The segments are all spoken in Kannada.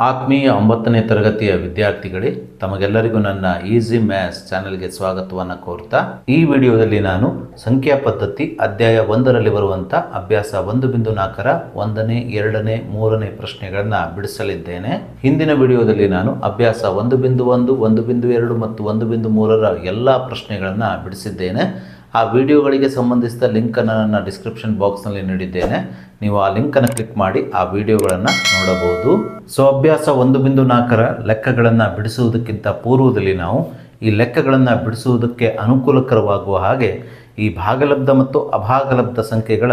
ಆತ್ಮೀಯ ಒಂಬತ್ತನೇ ತರಗತಿಯ ವಿದ್ಯಾರ್ಥಿಗಳೇ, ತಮಗೆಲ್ಲರಿಗೂ ನನ್ನ ಈಸಿ ಮ್ಯಾಥ್ಸ್ ಚಾನೆಲ್ಗೆ ಸ್ವಾಗತವನ್ನು ಕೋರ್ತಾ, ಈ ವಿಡಿಯೋದಲ್ಲಿ ನಾನು ಸಂಖ್ಯಾ ಪದ್ಧತಿ ಅಧ್ಯಾಯ ಒಂದರಲ್ಲಿ ಬರುವಂಥ ಅಭ್ಯಾಸ ಒಂದು ಬಿಂದು ನಾಲ್ಕರ ಒಂದನೇ, ಎರಡನೇ, ಮೂರನೇ ಪ್ರಶ್ನೆಗಳನ್ನು ಬಿಡಿಸಲಿದ್ದೇನೆ. ಹಿಂದಿನ ವಿಡಿಯೋದಲ್ಲಿ ನಾನು ಅಭ್ಯಾಸ ಒಂದು ಬಿಂದು ಒಂದು ಒಂದು ಬಿಂದು ಎರಡು ಮತ್ತು ಒಂದು ಬಿಂದು ಮೂರರ ಎಲ್ಲ ಪ್ರಶ್ನೆಗಳನ್ನು ಬಿಡಿಸಿದ್ದೇನೆ. ಆ ವಿಡಿಯೋಗಳಿಗೆ ಸಂಬಂಧಿಸಿದ ಲಿಂಕನ್ನು ನನ್ನ ಡಿಸ್ಕ್ರಿಪ್ಷನ್ ಬಾಕ್ಸ್ನಲ್ಲಿ ನೀಡಿದ್ದೇನೆ. ನೀವು ಆ ಲಿಂಕನ್ನು ಕ್ಲಿಕ್ ಮಾಡಿ ಆ ವಿಡಿಯೋಗಳನ್ನು ನೋಡಬಹುದು. ಸೊ, ಅಭ್ಯಾಸ ಒಂದು ಬಿಂದು ನಾಲ್ಕರ ಲೆಕ್ಕಗಳನ್ನು ಬಿಡಿಸುವುದಕ್ಕಿಂತ ಪೂರ್ವದಲ್ಲಿ ನಾವು ಈ ಲೆಕ್ಕಗಳನ್ನು ಬಿಡಿಸುವುದಕ್ಕೆ ಅನುಕೂಲಕರವಾಗುವ ಹಾಗೆ ಈ ಭಾಗಲಬ್ಧ ಮತ್ತು ಅಭಾಗಲಬ್ಧ ಸಂಖ್ಯೆಗಳ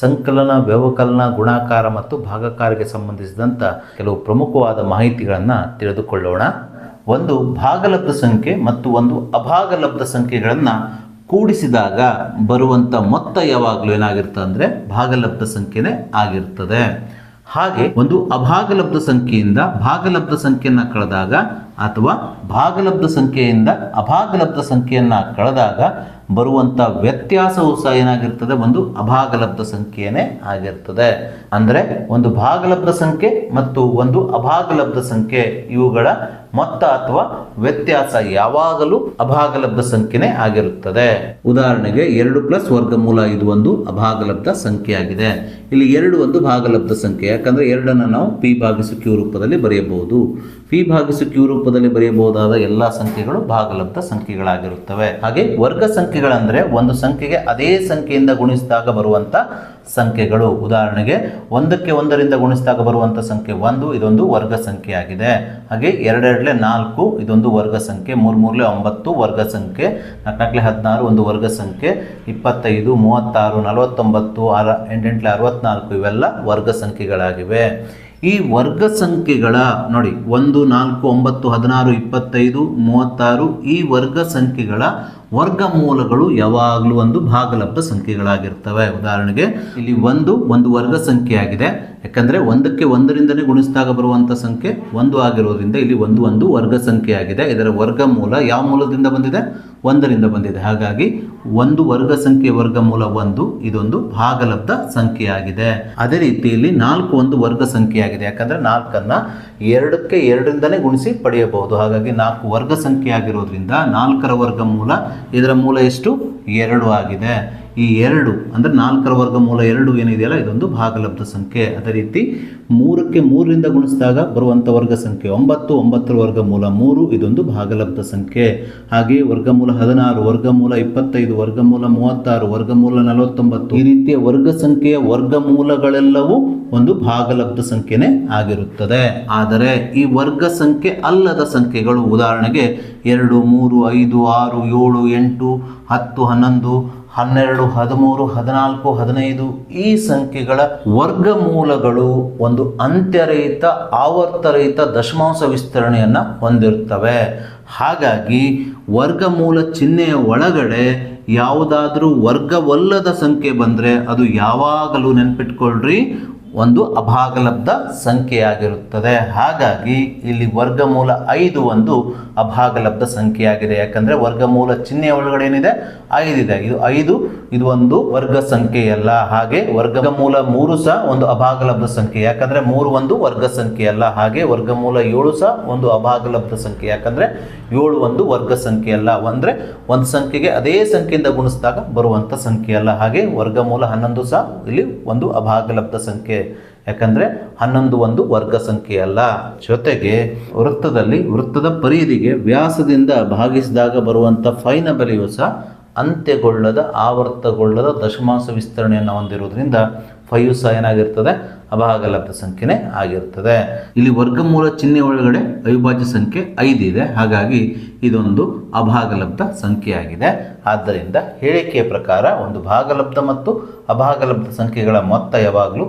ಸಂಕಲನ, ವ್ಯವಕಲನ, ಗುಣಾಕಾರ ಮತ್ತು ಭಾಗಕಾರಕ್ಕೆ ಸಂಬಂಧಿಸಿದಂಥ ಕೆಲವು ಪ್ರಮುಖವಾದ ಮಾಹಿತಿಗಳನ್ನು ತಿಳಿದುಕೊಳ್ಳೋಣ. ಒಂದು ಭಾಗಲಬ್ಧ ಸಂಖ್ಯೆ ಮತ್ತು ಒಂದು ಅಭಾಗಲಬ್ಧ ಸಂಖ್ಯೆಗಳನ್ನು ಕೂಡಿಸಿದಾಗ ಬರುವಂಥ ಮೊತ್ತ ಯಾವಾಗಲೂ ಏನಾಗಿರ್ತದೆ ಅಂದರೆ ಭಾಗಲಬ್ಧ ಸಂಖ್ಯೆನೇ ಆಗಿರ್ತದೆ. ಹಾಗೆ ಒಂದು ಅಭಾಗಲಬ್ಧ ಸಂಖ್ಯೆಯಿಂದ ಭಾಗಲಬ್ಧ ಸಂಖ್ಯೆಯನ್ನು ಕಳೆದಾಗ ಅಥವಾ ಭಾಗಲಬ್ಧ ಸಂಖ್ಯೆಯಿಂದ ಅಭಾಗಲಬ್ಧ ಸಂಖ್ಯೆಯನ್ನು ಕಳೆದಾಗ ಬರುವಂಥ ವ್ಯತ್ಯಾಸವು ಸಹ ಏನಾಗಿರ್ತದೆ? ಒಂದು ಅಭಾಗಲಬ್ಧ ಸಂಖ್ಯೆಯೇ ಆಗಿರ್ತದೆ. ಅಂದರೆ ಒಂದು ಭಾಗಲಬ್ಧ ಸಂಖ್ಯೆ ಮತ್ತು ಒಂದು ಅಭಾಗಲಬ್ಧ ಸಂಖ್ಯೆ ಇವುಗಳ ಮೊತ್ತ ಅಥವಾ ವ್ಯತ್ಯಾಸ ಯಾವಾಗಲೂ ಅಭಾಗಲಬ್ಧ ಸಂಖ್ಯೆನೇ ಆಗಿರುತ್ತದೆ. ಉದಾಹರಣೆಗೆ ಎರಡು ಪ್ಲಸ್ ವರ್ಗಮೂಲ ಇದು ಒಂದು ಅಭಾಗಲಬ್ಧ ಸಂಖ್ಯೆಯಾಗಿದೆ. ಇಲ್ಲಿ ಎರಡು ಒಂದು ಭಾಗಲಬ್ಧ ಸಂಖ್ಯೆ, ಯಾಕಂದರೆ ಎರಡನ್ನು ನಾವು ಪಿ ಭಾಗಿಸು ಕ್ಯೂ ರೂಪದಲ್ಲಿ ಬರೆಯಬಹುದು. ಪಿ ಭಾಗಿಸು ಕ್ಯೂ ರೂಪದಲ್ಲಿ ಬರೆಯಬಹುದಾದ ಎಲ್ಲ ಸಂಖ್ಯೆಗಳು ಭಾಗಲಬ್ಧ ಸಂಖ್ಯೆಗಳಾಗಿರುತ್ತವೆ. ಹಾಗೆ ವರ್ಗ ಸಂಖ್ಯೆಗಳಂದರೆ ಒಂದು ಸಂಖ್ಯೆಗೆ ಅದೇ ಸಂಖ್ಯೆಯಿಂದ ಗುಣಿಸಿದಾಗ ಬರುವಂಥ ಸಂಖ್ಯೆಗಳು. ಉದಾಹರಣೆಗೆ ಒಂದಕ್ಕೆ ಒಂದರಿಂದ ಗುಣಿಸಿದಾಗ ಬರುವಂಥ ಸಂಖ್ಯೆ ಒಂದು, ಇದೊಂದು ವರ್ಗ ಸಂಖ್ಯೆ ಆಗಿದೆ. ಹಾಗೆ ಎರಡೆರಡಲೆ ನಾಲ್ಕು, ಇದೊಂದು ವರ್ಗ ಸಂಖ್ಯೆ. ಮೂರು ಮೂರಲೆ ಒಂಬತ್ತು, ವರ್ಗ ಸಂಖ್ಯೆ. ನಾಲ್ಕನಾಲ್ಕಲೆ ಹದಿನಾರು, ಒಂದು ವರ್ಗ ಸಂಖ್ಯೆ. ಇಪ್ಪತ್ತೈದು, ಮೂವತ್ತಾರು, ನಲವತ್ತೊಂಬತ್ತು ಅರ ಎಂಟೆಂಟ್ಲೆ ಅರವತ್ನಾಲ್ಕು ಇವೆಲ್ಲ ವರ್ಗ ಸಂಖ್ಯೆಗಳಾಗಿವೆ. ಈ ವರ್ಗ ಸಂಖ್ಯೆಗಳ ನೋಡಿ, ಒಂದು, ನಾಲ್ಕು, ಒಂಬತ್ತು, ಹದಿನಾರು, ಇಪ್ಪತ್ತೈದು, ಮೂವತ್ತಾರು ಈ ವರ್ಗ ಸಂಖ್ಯೆಗಳ ವರ್ಗಮೂಲಗಳು ಯಾವಾಗಲೂ ಒಂದು ಭಾಗಲಬ್ಧ ಸಂಖ್ಯೆಗಳಾಗಿರ್ತವೆ. ಉದಾಹರಣೆಗೆ ಇಲ್ಲಿ ಒಂದು ಒಂದು ವರ್ಗ ಸಂಖ್ಯೆ ಆಗಿದೆ ಯಾಕಂದ್ರೆ ಒಂದಕ್ಕೆ ಒಂದರಿಂದನೇ ಗುಣಿಸಿದಾಗ ಬರುವಂಥ ಸಂಖ್ಯೆ ಒಂದು ಆಗಿರೋದ್ರಿಂದ ಇಲ್ಲಿ ಒಂದು ಒಂದು ವರ್ಗ ಸಂಖ್ಯೆ ಆಗಿದೆ ಇದರ ವರ್ಗಮೂಲ ಯಾವ ಮೂಲದಿಂದ ಬಂದಿದೆ? ಒಂದರಿಂದ ಬಂದಿದೆ. ಹಾಗಾಗಿ ಒಂದು ವರ್ಗ ಸಂಖ್ಯೆ ವರ್ಗಮೂಲ ಒಂದು, ಇದೊಂದು ಭಾಗಲಬ್ಧ ಸಂಖ್ಯೆಯಾಗಿದೆ. ಅದೇ ರೀತಿಯಲ್ಲಿ ನಾಲ್ಕು ಒಂದು ವರ್ಗ ಸಂಖ್ಯೆಯಾಗಿದೆ. ಯಾಕಂದ್ರೆ ನಾಲ್ಕನ್ನು ಎರಡಕ್ಕೆ ಎರಡರಿಂದನೇ ಗುಣಿಸಿ ಪಡೆಯಬಹುದು. ಹಾಗಾಗಿ ನಾಲ್ಕು ವರ್ಗ ಸಂಖ್ಯೆ ಆಗಿರೋದ್ರಿಂದ ನಾಲ್ಕರ ವರ್ಗಮೂಲ ಇದರ ಮೂಲ ಎಷ್ಟು? ಎರಡು ಆಗಿದೆ. ಈ ಎರಡು, ಅಂದರೆ ನಾಲ್ಕರ ವರ್ಗಮೂಲ ಎರಡು ಏನಿದೆಯಲ್ಲ, ಇದೊಂದು ಭಾಗಲಬ್ಧ ಸಂಖ್ಯೆ. ಅದೇ ರೀತಿ ಮೂರಕ್ಕೆ ಮೂರರಿಂದ ಗುಣಿಸಿದಾಗ ಬರುವಂಥ ವರ್ಗ ಸಂಖ್ಯೆ ಒಂಬತ್ತು, ಒಂಬತ್ತರ ವರ್ಗಮೂಲ ಮೂರು, ಇದೊಂದು ಭಾಗಲಬ್ಧ ಸಂಖ್ಯೆ. ಹಾಗೆಯೇ ವರ್ಗಮೂಲ ಹದಿನಾರು ವರ್ಗಮೂಲ ಇಪ್ಪತ್ತೈದು ವರ್ಗಮೂಲ ಮೂವತ್ತಾರು ವರ್ಗಮೂಲ ನಲವತ್ತೊಂಬತ್ತು. ಈ ರೀತಿಯ ವರ್ಗ ಸಂಖ್ಯೆಯ ವರ್ಗಮೂಲಗಳೆಲ್ಲವೂ ಒಂದು ಭಾಗಲಬ್ಧ ಸಂಖ್ಯೆನೇ ಆಗಿರುತ್ತದೆ. ಆದರೆ ಈ ವರ್ಗ ಸಂಖ್ಯೆ ಅಲ್ಲದ ಸಂಖ್ಯೆಗಳು, ಉದಾಹರಣೆಗೆ ಎರಡು, ಮೂರು, ಐದು, ಆರು, ಏಳು, ಎಂಟು, ಹತ್ತು, ಹನ್ನೊಂದು ಹನ್ನೆರಡು, ಹದಿಮೂರು, ಹದಿನಾಲ್ಕು, ಹದಿನೈದು ಈ ಸಂಖ್ಯೆಗಳ ವರ್ಗಮೂಲಗಳು ಒಂದು ಅಂತ್ಯರಹಿತ, ಆವರ್ತರಹಿತ ದಶಮಾಂಶ ವಿಸ್ತರಣೆಯನ್ನು ಹೊಂದಿರುತ್ತವೆ ಹಾಗಾಗಿ ವರ್ಗಮೂಲ ಚಿಹ್ನೆಯ ಒಳಗಡೆ ಯಾವುದಾದ್ರೂ ವರ್ಗವಲ್ಲದ ಸಂಖ್ಯೆ ಬಂದರೆ ಅದು ಯಾವಾಗಲೂ ನೆನ್ಪಿಟ್ಕೊಳ್ರಿ, ಒಂದು ಅಭಾಗಲಬ್ಧ ಸಂಖ್ಯೆಯಾಗಿರುತ್ತದೆ. ಹಾಗಾಗಿ ಇಲ್ಲಿ ವರ್ಗಮೂಲ ಐದು ಒಂದು ಅಭಾಗಲಬ್ಧ ಸಂಖ್ಯೆಯಾಗಿದೆ. ಯಾಕಂದ್ರೆ ವರ್ಗಮೂಲ ಚಿಹ್ನೆಯ ಒಳಗಡೆ ಏನಿದೆ? ಐದಿದೆ ಇದು. ಐದು, ಇದು ಒಂದು ವರ್ಗ ಸಂಖ್ಯೆಯಲ್ಲ ಹಾಗೆ ವರ್ಗಮೂಲ ಮೂರು ಸಹ ಒಂದು ಅಭಾಗಲಬ್ಧ ಸಂಖ್ಯೆ. ಯಾಕಂದ್ರೆ ಮೂರು ಒಂದು ವರ್ಗ ಸಂಖ್ಯೆ ಅಲ್ಲ. ಹಾಗೆ ವರ್ಗಮೂಲ ಏಳು ಸಹ ಒಂದು ಅಭಾಗಲಬ್ಧ ಸಂಖ್ಯೆ. ಯಾಕಂದ್ರೆ ಏಳು ಒಂದು ವರ್ಗ ಸಂಖ್ಯೆ ಅಲ್ಲ. ಅಂದ್ರೆ ಒಂದು ಸಂಖ್ಯೆಗೆ ಅದೇ ಸಂಖ್ಯೆಯಿಂದ ಗುಣಿಸಿದಾಗ ಬರುವಂತ ಸಂಖ್ಯೆ ಅಲ್ಲ. ಹಾಗೆ ವರ್ಗಮೂಲ ಹನ್ನೊಂದು ಸಹ ಇಲ್ಲಿ ಒಂದು ಅಭಾಗಲಬ್ಧ ಸಂಖ್ಯೆ. ಯಾಕಂದ್ರೆ ಹನ್ನೊಂದು ಒಂದು ವರ್ಗ ಸಂಖ್ಯೆ ಅಲ್ಲ. ಜೊತೆಗೆ ವೃತ್ತದಲ್ಲಿ ವೃತ್ತದ ಪರಿಧಿಗೆ ವ್ಯಾಸದಿಂದ ಭಾಗಿಸಿದಾಗ ಬರುವಂಥ ಫೈನ ಬೆಲೆಯು ಸಹ ಅಂತ್ಯಗೊಳ್ಳದ, ಆವರ್ತಗೊಳ್ಳದ ದಶಮಾಸ ವಿಸ್ತರಣೆಯನ್ನು ಹೊಂದಿರುವುದರಿಂದ ಫೈವ್ ಸಹ ಏನಾಗಿರ್ತದೆ? ಅಭಾಗಲಬ್ಧ ಸಂಖ್ಯೆನೇ ಆಗಿರ್ತದೆ. ಇಲ್ಲಿ ವರ್ಗಮೂಲ ಚಿಹ್ನೆ ಒಳಗಡೆ ಅವಿಭಾಜ್ಯ ಸಂಖ್ಯೆ ಐದಿದೆ ಹಾಗಾಗಿ ಇದೊಂದು ಅಭಾಗಲಬ್ಧ ಸಂಖ್ಯೆಯಾಗಿದೆ ಆದ್ದರಿಂದ ಹೇಳಿಕೆಯ ಪ್ರಕಾರ ಒಂದು ಭಾಗಲಬ್ಧ ಮತ್ತು ಅಭಾಗಲಬ್ಧ ಸಂಖ್ಯೆಗಳ ಮೊತ್ತ ಯಾವಾಗಲೂ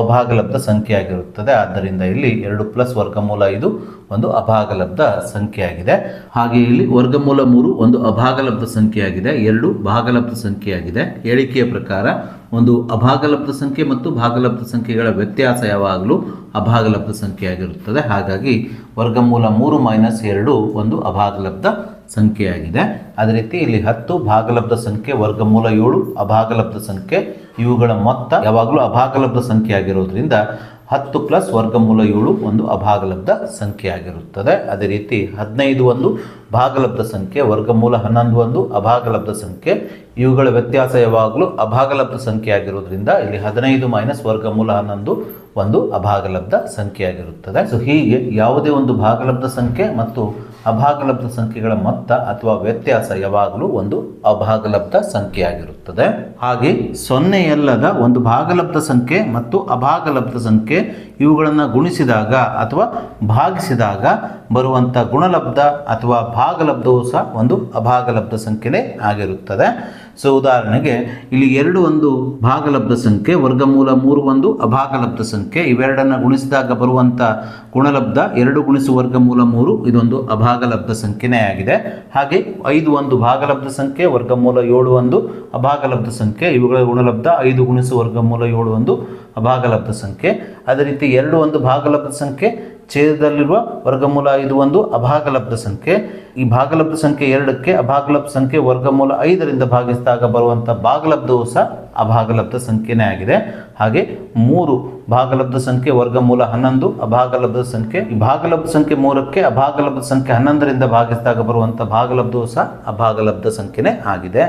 ಅಭಾಗಲಬ್ಧ ಸಂಖ್ಯೆಯಾಗಿರುತ್ತದೆ. ಆದ್ದರಿಂದ ಇಲ್ಲಿ ಎರಡು ಪ್ಲಸ್ ವರ್ಗಮೂಲ ಇದು ಒಂದು ಅಭಾಗಲಬ್ಧ ಸಂಖ್ಯೆಯಾಗಿದೆ. ಹಾಗೆ ಇಲ್ಲಿ ವರ್ಗಮೂಲ ಮೂರು ಒಂದು ಅಭಾಗಲಬ್ಧ ಸಂಖ್ಯೆಯಾಗಿದೆ. ಎರಡು ಭಾಗಲಬ್ಧ ಸಂಖ್ಯೆಯಾಗಿದೆ. ಹೇಳಿಕೆಯ ಪ್ರಕಾರ ಒಂದು ಅಭಾಗಲಬ್ಧ ಸಂಖ್ಯೆ ಮತ್ತು ಭಾಗಲಬ್ಧ ಸಂಖ್ಯೆಗಳ ವ್ಯತ್ಯಾಸ ಯಾವಾಗಲೂ ಅಭಾಗಲಬ್ಧ ಸಂಖ್ಯೆಯಾಗಿರುತ್ತದೆ. ಹಾಗಾಗಿ ವರ್ಗಮೂಲ ಮೂರು ಮೈನಸ್ ಎರಡು ಒಂದು ಅಭಾಗಲಬ್ಧ ಸಂಖ್ಯೆಯಾಗಿದೆ. ಅದೇ ರೀತಿ ಇಲ್ಲಿ ಹತ್ತು ಭಾಗಲಬ್ಧ ಸಂಖ್ಯೆ, ವರ್ಗಮೂಲ ಏಳು ಅಭಾಗಲಬ್ಧ ಸಂಖ್ಯೆ ಇವುಗಳ ಮೊತ್ತ ಯಾವಾಗಲೂ ಅಭಾಗಲಬ್ಧ ಸಂಖ್ಯೆ ಆಗಿರೋದ್ರಿಂದ ಹತ್ತು ಪ್ಲಸ್ ವರ್ಗಮೂಲ ಏಳು ಒಂದು ಅಭಾಗಲಬ್ಧ ಸಂಖ್ಯೆ ಆಗಿರುತ್ತದೆ ಅದೇ ರೀತಿ ಹದಿನೈದು ಒಂದು ಭಾಗಲಬ್ಧ ಸಂಖ್ಯೆ, ವರ್ಗಮೂಲ ಹನ್ನೊಂದು ಒಂದು ಅಭಾಗಲಬ್ಧ ಸಂಖ್ಯೆ. ಇವುಗಳ ವ್ಯತ್ಯಾಸ ಯಾವಾಗಲೂ ಅಭಾಗಲಬ್ಧ ಸಂಖ್ಯೆ ಆಗಿರೋದ್ರಿಂದ ಇಲ್ಲಿ ಹದಿನೈದು ಮೈನಸ್ ವರ್ಗಮೂಲ ಹನ್ನೊಂದು ಒಂದು ಅಭಾಗಲಬ್ಧ ಸಂಖ್ಯೆ ಆಗಿರುತ್ತದೆ ಸೊ ಹೀಗೆ ಯಾವುದೇ ಒಂದು ಭಾಗಲಬ್ಧ ಸಂಖ್ಯೆ ಮತ್ತು ಅಭಾಗಲಬ್ಧ ಸಂಖ್ಯೆಗಳ ಮೊತ್ತ ಅಥವಾ ವ್ಯತ್ಯಾಸ ಯಾವಾಗಲೂ ಒಂದು ಅಭಾಗಲಬ್ಧ ಸಂಖ್ಯೆ ಆಗಿರುತ್ತದೆ ಹಾಗೆ ಸೊನ್ನೆಯಲ್ಲದ ಒಂದು ಭಾಗಲಬ್ಧ ಸಂಖ್ಯೆ ಮತ್ತು ಅಭಾಗಲಬ್ಧ ಸಂಖ್ಯೆ ಇವುಗಳನ್ನು ಗುಣಿಸಿದಾಗ ಅಥವಾ ಭಾಗಿಸಿದಾಗ ಬರುವಂಥ ಗುಣಲಬ್ಧ ಅಥವಾ ಭಾಗಲಬ್ಧವು ಸಹ ಒಂದು ಅಭಾಗಲಬ್ಧ ಸಂಖ್ಯೆನೇ ಆಗಿರುತ್ತದೆ. ಸೊ ಉದಾಹರಣೆಗೆ ಇಲ್ಲಿ ಎರಡು ಒಂದು ಭಾಗಲಬ್ಧ ಸಂಖ್ಯೆ, ವರ್ಗಮೂಲ ಮೂರು ಒಂದು ಅಭಾಗಲಬ್ಧ ಸಂಖ್ಯೆ, ಇವೆರಡನ್ನು ಗುಣಿಸಿದಾಗ ಬರುವಂಥ ಗುಣಲಬ್ಧ ಎರಡು ಗುಣಿಸು ವರ್ಗಮೂಲ ಮೂರು, ಇದೊಂದು ಅಭಾಗಲಬ್ಧ ಸಂಖ್ಯೆನೇ ಆಗಿದೆ. ಹಾಗೆ ಐದು ಒಂದು ಭಾಗಲಬ್ಧ ಸಂಖ್ಯೆ, ವರ್ಗಮೂಲ ಏಳು ಒಂದು ಅಭಾಗಲಬ್ಧ ಸಂಖ್ಯೆ, ಇವುಗಳ ಗುಣಲಬ್ಧ ಐದು ಗುಣಿಸು ವರ್ಗಮೂಲ ಏಳು ಒಂದು ಅಭಾಗಲಬ್ಧ ಸಂಖ್ಯೆ. ಅದೇ ರೀತಿ ಎರಡು ಒಂದು ಭಾಗಲಬ್ಧ ಸಂಖ್ಯೆ ಛೇದದಲ್ಲಿರುವ ವರ್ಗಮೂಲ ಐದು ಒಂದು ಅಭಾಗಲಬ್ಧ ಸಂಖ್ಯೆ. ಈ ಭಾಗಲಬ್ಧ ಸಂಖ್ಯೆ ಎರಡಕ್ಕೆ ಅಭಾಗಲಬ್ಧ ಸಂಖ್ಯೆ ವರ್ಗಮೂಲ ಐದರಿಂದ ಭಾಗಿಸಿದಾಗ ಬರುವಂಥ ಭಾಗಲಬ್ಧವು ಸಹ ಅಭಾಗಲಬ್ಧ ಸಂಖ್ಯೆನೇ ಆಗಿದೆ. ಹಾಗೆ ಮೂರು ಭಾಗಲಬ್ಧ ಸಂಖ್ಯೆ ವರ್ಗಮೂಲ ಹನ್ನೊಂದು, ಅಭಾಗಲಬ್ಧ ಸಂಖ್ಯೆ ಈ ಭಾಗಲಬ್ಧ ಸಂಖ್ಯೆ ಮೂರಕ್ಕೆ ಅಭಾಗಲಬ್ಧ ಸಂಖ್ಯೆ ಹನ್ನೊಂದರಿಂದ ಭಾಗಿಸಿದಾಗ ಬರುವಂಥ ಭಾಗಲಬ್ಧವು ಸಹ ಅಭಾಗಲಬ್ಧ ಸಂಖ್ಯೆನೇ ಆಗಿದೆ.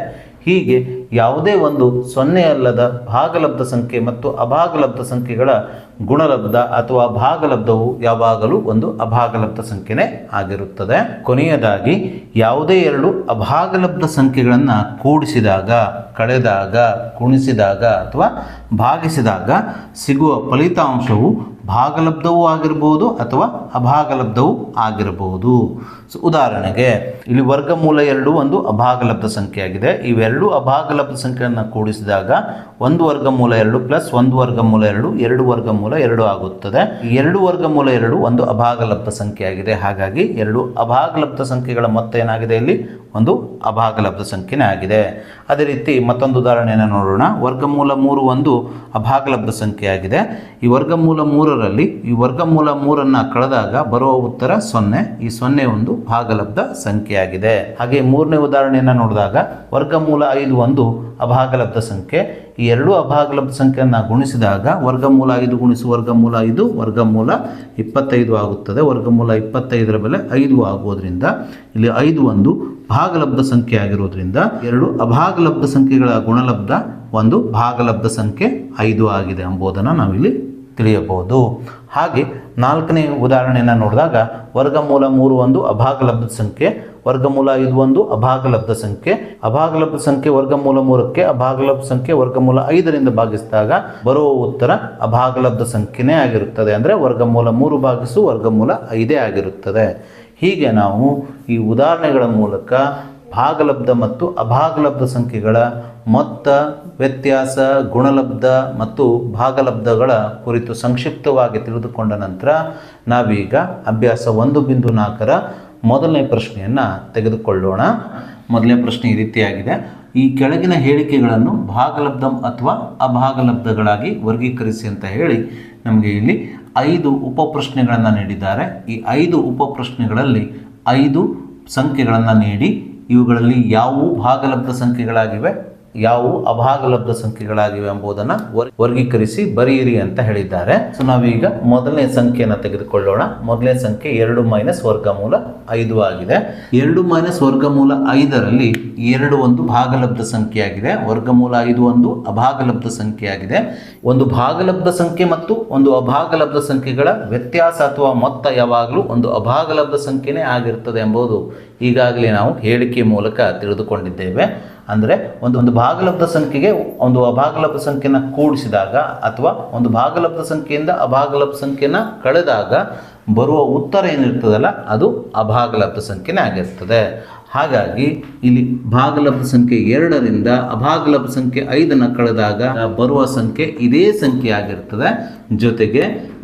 ಹೀಗೆ ಯಾವುದೇ ಒಂದು ಸೊನ್ನೆ ಅಲ್ಲದ ಭಾಗಲಬ್ಧ ಸಂಖ್ಯೆ ಮತ್ತು ಅಭಾಗಲಬ್ಧ ಸಂಖ್ಯೆಗಳ ಗುಣಲಬ್ಧ ಅಥವಾ ಭಾಗಲಬ್ಧವು ಯಾವಾಗಲೂ ಒಂದು ಅಭಾಗಲಬ್ಧ ಸಂಖ್ಯೆನೇ ಆಗಿರುತ್ತದೆ. ಕೊನೆಯದಾಗಿ, ಯಾವುದೇ ಎರಡು ಅಭಾಗಲಬ್ಧ ಸಂಖ್ಯೆಗಳನ್ನು ಕೂಡಿಸಿದಾಗ, ಕಳೆದಾಗ, ಕುಣಿಸಿದಾಗ ಅಥವಾ ಭಾಗಿಸಿದಾಗ ಸಿಗುವ ಫಲಿತಾಂಶವು ಭಾಗಲಬ್ಧವೂ ಆಗಿರ್ಬೋದು ಅಥವಾ ಅಭಾಗಲಬ್ಧವೂ ಆಗಿರಬಹುದು ಸೊ ಉದಾಹರಣೆಗೆ, ಇಲ್ಲಿ ವರ್ಗಮೂಲ ಎರಡು ಒಂದು ಅಭಾಗಲಬ್ಧ ಸಂಖ್ಯೆ ಆಗಿದೆ ಇವೆರಡು ಅಭಾಗಲಬ್ಧ ಸಂಖ್ಯೆಯನ್ನು ಕೂಡಿಸಿದಾಗ ಒಂದು ವರ್ಗಮೂಲ ಎರಡು ಪ್ಲಸ್ ಒಂದು ವರ್ಗಮೂಲ ಎರಡು ಎರಡು ವರ್ಗಮೂಲ ಎರಡು ಆಗುತ್ತದೆ. ಎರಡು ವರ್ಗಮೂಲ ಎರಡು ಒಂದು ಅಭಾಗಲಬ್ಧ ಸಂಖ್ಯೆ ಆಗಿದೆ ಹಾಗಾಗಿ ಎರಡು ಅಭಾಗಲಬ್ಧ ಸಂಖ್ಯೆಗಳ ಮೊತ್ತ ಏನಾಗಿದೆ ಇಲ್ಲಿ? ಒಂದು ಅಭಾಗಲಬ್ಧ ಸಂಖ್ಯೆನೇ ಆಗಿದೆ. ಅದೇ ರೀತಿ ಮತ್ತೊಂದು ಉದಾಹರಣೆಯನ್ನು ನೋಡೋಣ. ವರ್ಗಮೂಲ ಮೂರು ಒಂದು ಅಭಾಗಲಬ್ಧ ಸಂಖ್ಯೆ ಆಗಿದೆ ಈ ವರ್ಗಮೂಲ ಮೂರರಲ್ಲಿ ಈ ವರ್ಗಮೂಲ ಮೂರನ್ನು ಕಳೆದಾಗ ಬರುವ ಉತ್ತರ ಸೊನ್ನೆ. ಈ ಸೊನ್ನೆ ಒಂದು ಭಾಗಲಬ್ಧ ಸಂಖ್ಯೆ ಆಗಿದೆ ಹಾಗೆ ಮೂರನೇ ಉದಾಹರಣೆಯನ್ನು ನೋಡಿದಾಗ ವರ್ಗಮೂಲ ಐದು ಒಂದು ಅಭಾಗಲಬ್ಧ ಸಂಖ್ಯೆ. ಈ ಎರಡು ಅಭಾಗಲಬ್ಧ ಸಂಖ್ಯೆಯನ್ನು ಗುಣಿಸಿದಾಗ ವರ್ಗಮೂಲ ಐದು ಗುಣಿಸು ವರ್ಗಮೂಲ ಐದು, ವರ್ಗಮೂಲ ಇಪ್ಪತ್ತೈದು ಆಗುತ್ತದೆ. ವರ್ಗಮೂಲ ಇಪ್ಪತ್ತೈದರ ಬೆಲೆ ಐದು ಆಗುವುದರಿಂದ ಇಲ್ಲಿ ಐದು ಒಂದು ಭಾಗಲಬ್ಧ ಸಂಖ್ಯೆ ಆಗಿರೋದ್ರಿಂದ ಎರಡು ಅಭಾಗಲಬ್ಧ ಸಂಖ್ಯೆಗಳ ಗುಣಲಬ್ಧ ಒಂದು ಭಾಗಲಬ್ಧ ಸಂಖ್ಯೆ ಐದು ಆಗಿದೆ ಎಂಬುದನ್ನು ನಾವಿಲ್ಲಿ ತಿಳಿಯಬಹುದು. ಹಾಗೆ ನಾಲ್ಕನೇ ಉದಾಹರಣೆಯನ್ನು ನೋಡಿದಾಗ ವರ್ಗಮೂಲ ಮೂರು ಒಂದು ಅಭಾಗಲಬ್ಧ ಸಂಖ್ಯೆ, ವರ್ಗಮೂಲ ಐದು ಒಂದು ಅಭಾಗಲಬ್ಧ ಸಂಖ್ಯೆ. ಅಭಾಗಲಬ್ಧ ಸಂಖ್ಯೆ ವರ್ಗಮೂಲ ಮೂರಕ್ಕೆ, ಅಭಾಗಲಬ್ಧ ಸಂಖ್ಯೆ ವರ್ಗಮೂಲ ಐದರಿಂದ ಭಾಗಿಸಿದಾಗ ಬರುವ ಉತ್ತರ ಅಭಾಗಲಬ್ಧ ಸಂಖ್ಯೆನೇ ಆಗಿರುತ್ತದೆ. ಅಂದರೆ ವರ್ಗಮೂಲ ಮೂರು ಭಾಗಿಸು ವರ್ಗಮೂಲ ಐದೇ ಆಗಿರುತ್ತದೆ. ಹೀಗೆ ನಾವು ಈ ಉದಾಹರಣೆಗಳ ಮೂಲಕ ಭಾಗಲಬ್ಧ ಮತ್ತು ಅಭಾಗಲಬ್ಧ ಸಂಖ್ಯೆಗಳ ಮೊತ್ತ, ವ್ಯತ್ಯಾಸ, ಗುಣಲಬ್ಧ ಮತ್ತು ಭಾಗಲಬ್ಧಗಳ ಕುರಿತು ಸಂಕ್ಷಿಪ್ತವಾಗಿ ತಿಳಿದುಕೊಂಡ ನಂತರ ನಾವೀಗ ಅಭ್ಯಾಸ ಒಂದು ಬಿಂದು ನಾಲ್ಕರ ಮೊದಲನೇ ಪ್ರಶ್ನೆಯನ್ನು ತೆಗೆದುಕೊಳ್ಳೋಣ. ಮೊದಲನೇ ಪ್ರಶ್ನೆ ಈ ರೀತಿಯಾಗಿದೆ. ಈ ಕೆಳಗಿನ ಹೇಳಿಕೆಗಳನ್ನು ಭಾಗಲಬ್ಧ ಅಥವಾ ಅಭಾಗಲಬ್ಧಗಳಾಗಿ ವರ್ಗೀಕರಿಸಿ ಅಂತ ಹೇಳಿ ನಮಗೆ ಇಲ್ಲಿ ಐದು ಉಪಪ್ರಶ್ನೆಗಳನ್ನು ನೀಡಿದ್ದಾರೆ. ಈ ಐದು ಉಪಪ್ರಶ್ನೆಗಳಲ್ಲಿ ಐದು ಸಂಖ್ಯೆಗಳನ್ನು ನೀಡಿ, ಇವುಗಳಲ್ಲಿ ಯಾವುವು ಭಾಗಲಬ್ಧ ಸಂಖ್ಯೆಗಳಾಗಿವೆ? ಯಾವುವು ಅಭಾಗಲಬ್ಧ ಸಂಖ್ಯೆಗಳಾಗಿವೆ ಎಂಬುದನ್ನು ವರ್ಗೀಕರಿಸಿ ಬರೆಯಿರಿ ಅಂತ ಹೇಳಿದ್ದಾರೆ. ಸೊ ನಾವೀಗ ಮೊದಲನೇ ಸಂಖ್ಯೆಯನ್ನು ತೆಗೆದುಕೊಳ್ಳೋಣ. ಮೊದಲನೇ ಸಂಖ್ಯೆ ಎರಡು ಮೈನಸ್ ವರ್ಗಮೂಲ ಐದು ಆಗಿದೆ. ಎರಡು ಮೈನಸ್ ವರ್ಗಮೂಲ ಐದರಲ್ಲಿ ಎರಡು ಒಂದು ಭಾಗಲಬ್ಧ ಸಂಖ್ಯೆಯಾಗಿದೆ. ವರ್ಗಮೂಲ ಐದು ಒಂದು ಅಭಾಗಲಬ್ಧ ಸಂಖ್ಯೆಯಾಗಿದೆ. ಒಂದು ಭಾಗಲಬ್ಧ ಸಂಖ್ಯೆ ಮತ್ತು ಒಂದು ಅಭಾಗಲಬ್ಧ ಸಂಖ್ಯೆಗಳ ವ್ಯತ್ಯಾಸ ಅಥವಾ ಮೊತ್ತ ಯಾವಾಗಲೂ ಒಂದು ಅಭಾಗಲಬ್ಧ ಸಂಖ್ಯೆನೇ ಆಗಿರ್ತದೆ ಎಂಬುದು ಈಗಾಗಲೇ ನಾವು ಹೇಳಿಕೆ ಮೂಲಕ ತಿಳಿದುಕೊಂಡಿದ್ದೇವೆ. ಅಂದರೆ ಒಂದು ಒಂದು ಭಾಗಲಬ್ಧ ಸಂಖ್ಯೆಗೆ ಒಂದು ಅಭಾಗಲಬ್ಧ ಸಂಖ್ಯೆನ ಕೂಡಿಸಿದಾಗ ಅಥವಾ ಒಂದು ಭಾಗಲಬ್ಧ ಸಂಖ್ಯೆಯಿಂದ ಅಭಾಗಲಬ್ಧ ಸಂಖ್ಯೆನ ಕಳೆದಾಗ ಬರುವ ಉತ್ತರ ಏನಿರ್ತದಲ್ಲ, ಅದು ಅಭಾಗಲಬ್ಧ ಸಂಖ್ಯೆನೇ ಆಗಿರ್ತದೆ. ಹಾಗಾಗಿ ಇಲ್ಲಿ ಭಾಗಲಬ್ಧ ಸಂಖ್ಯೆ ಎರಡರಿಂದ ಅಭಾಗಲಬ್ಧ ಸಂಖ್ಯೆ ಐದನ್ನು ಕಳೆದಾಗ ಬರುವ ಸಂಖ್ಯೆ ಇದೇ ಸಂಖ್ಯೆ ಆಗಿರ್ತದೆ. ಜೊತೆಗೆ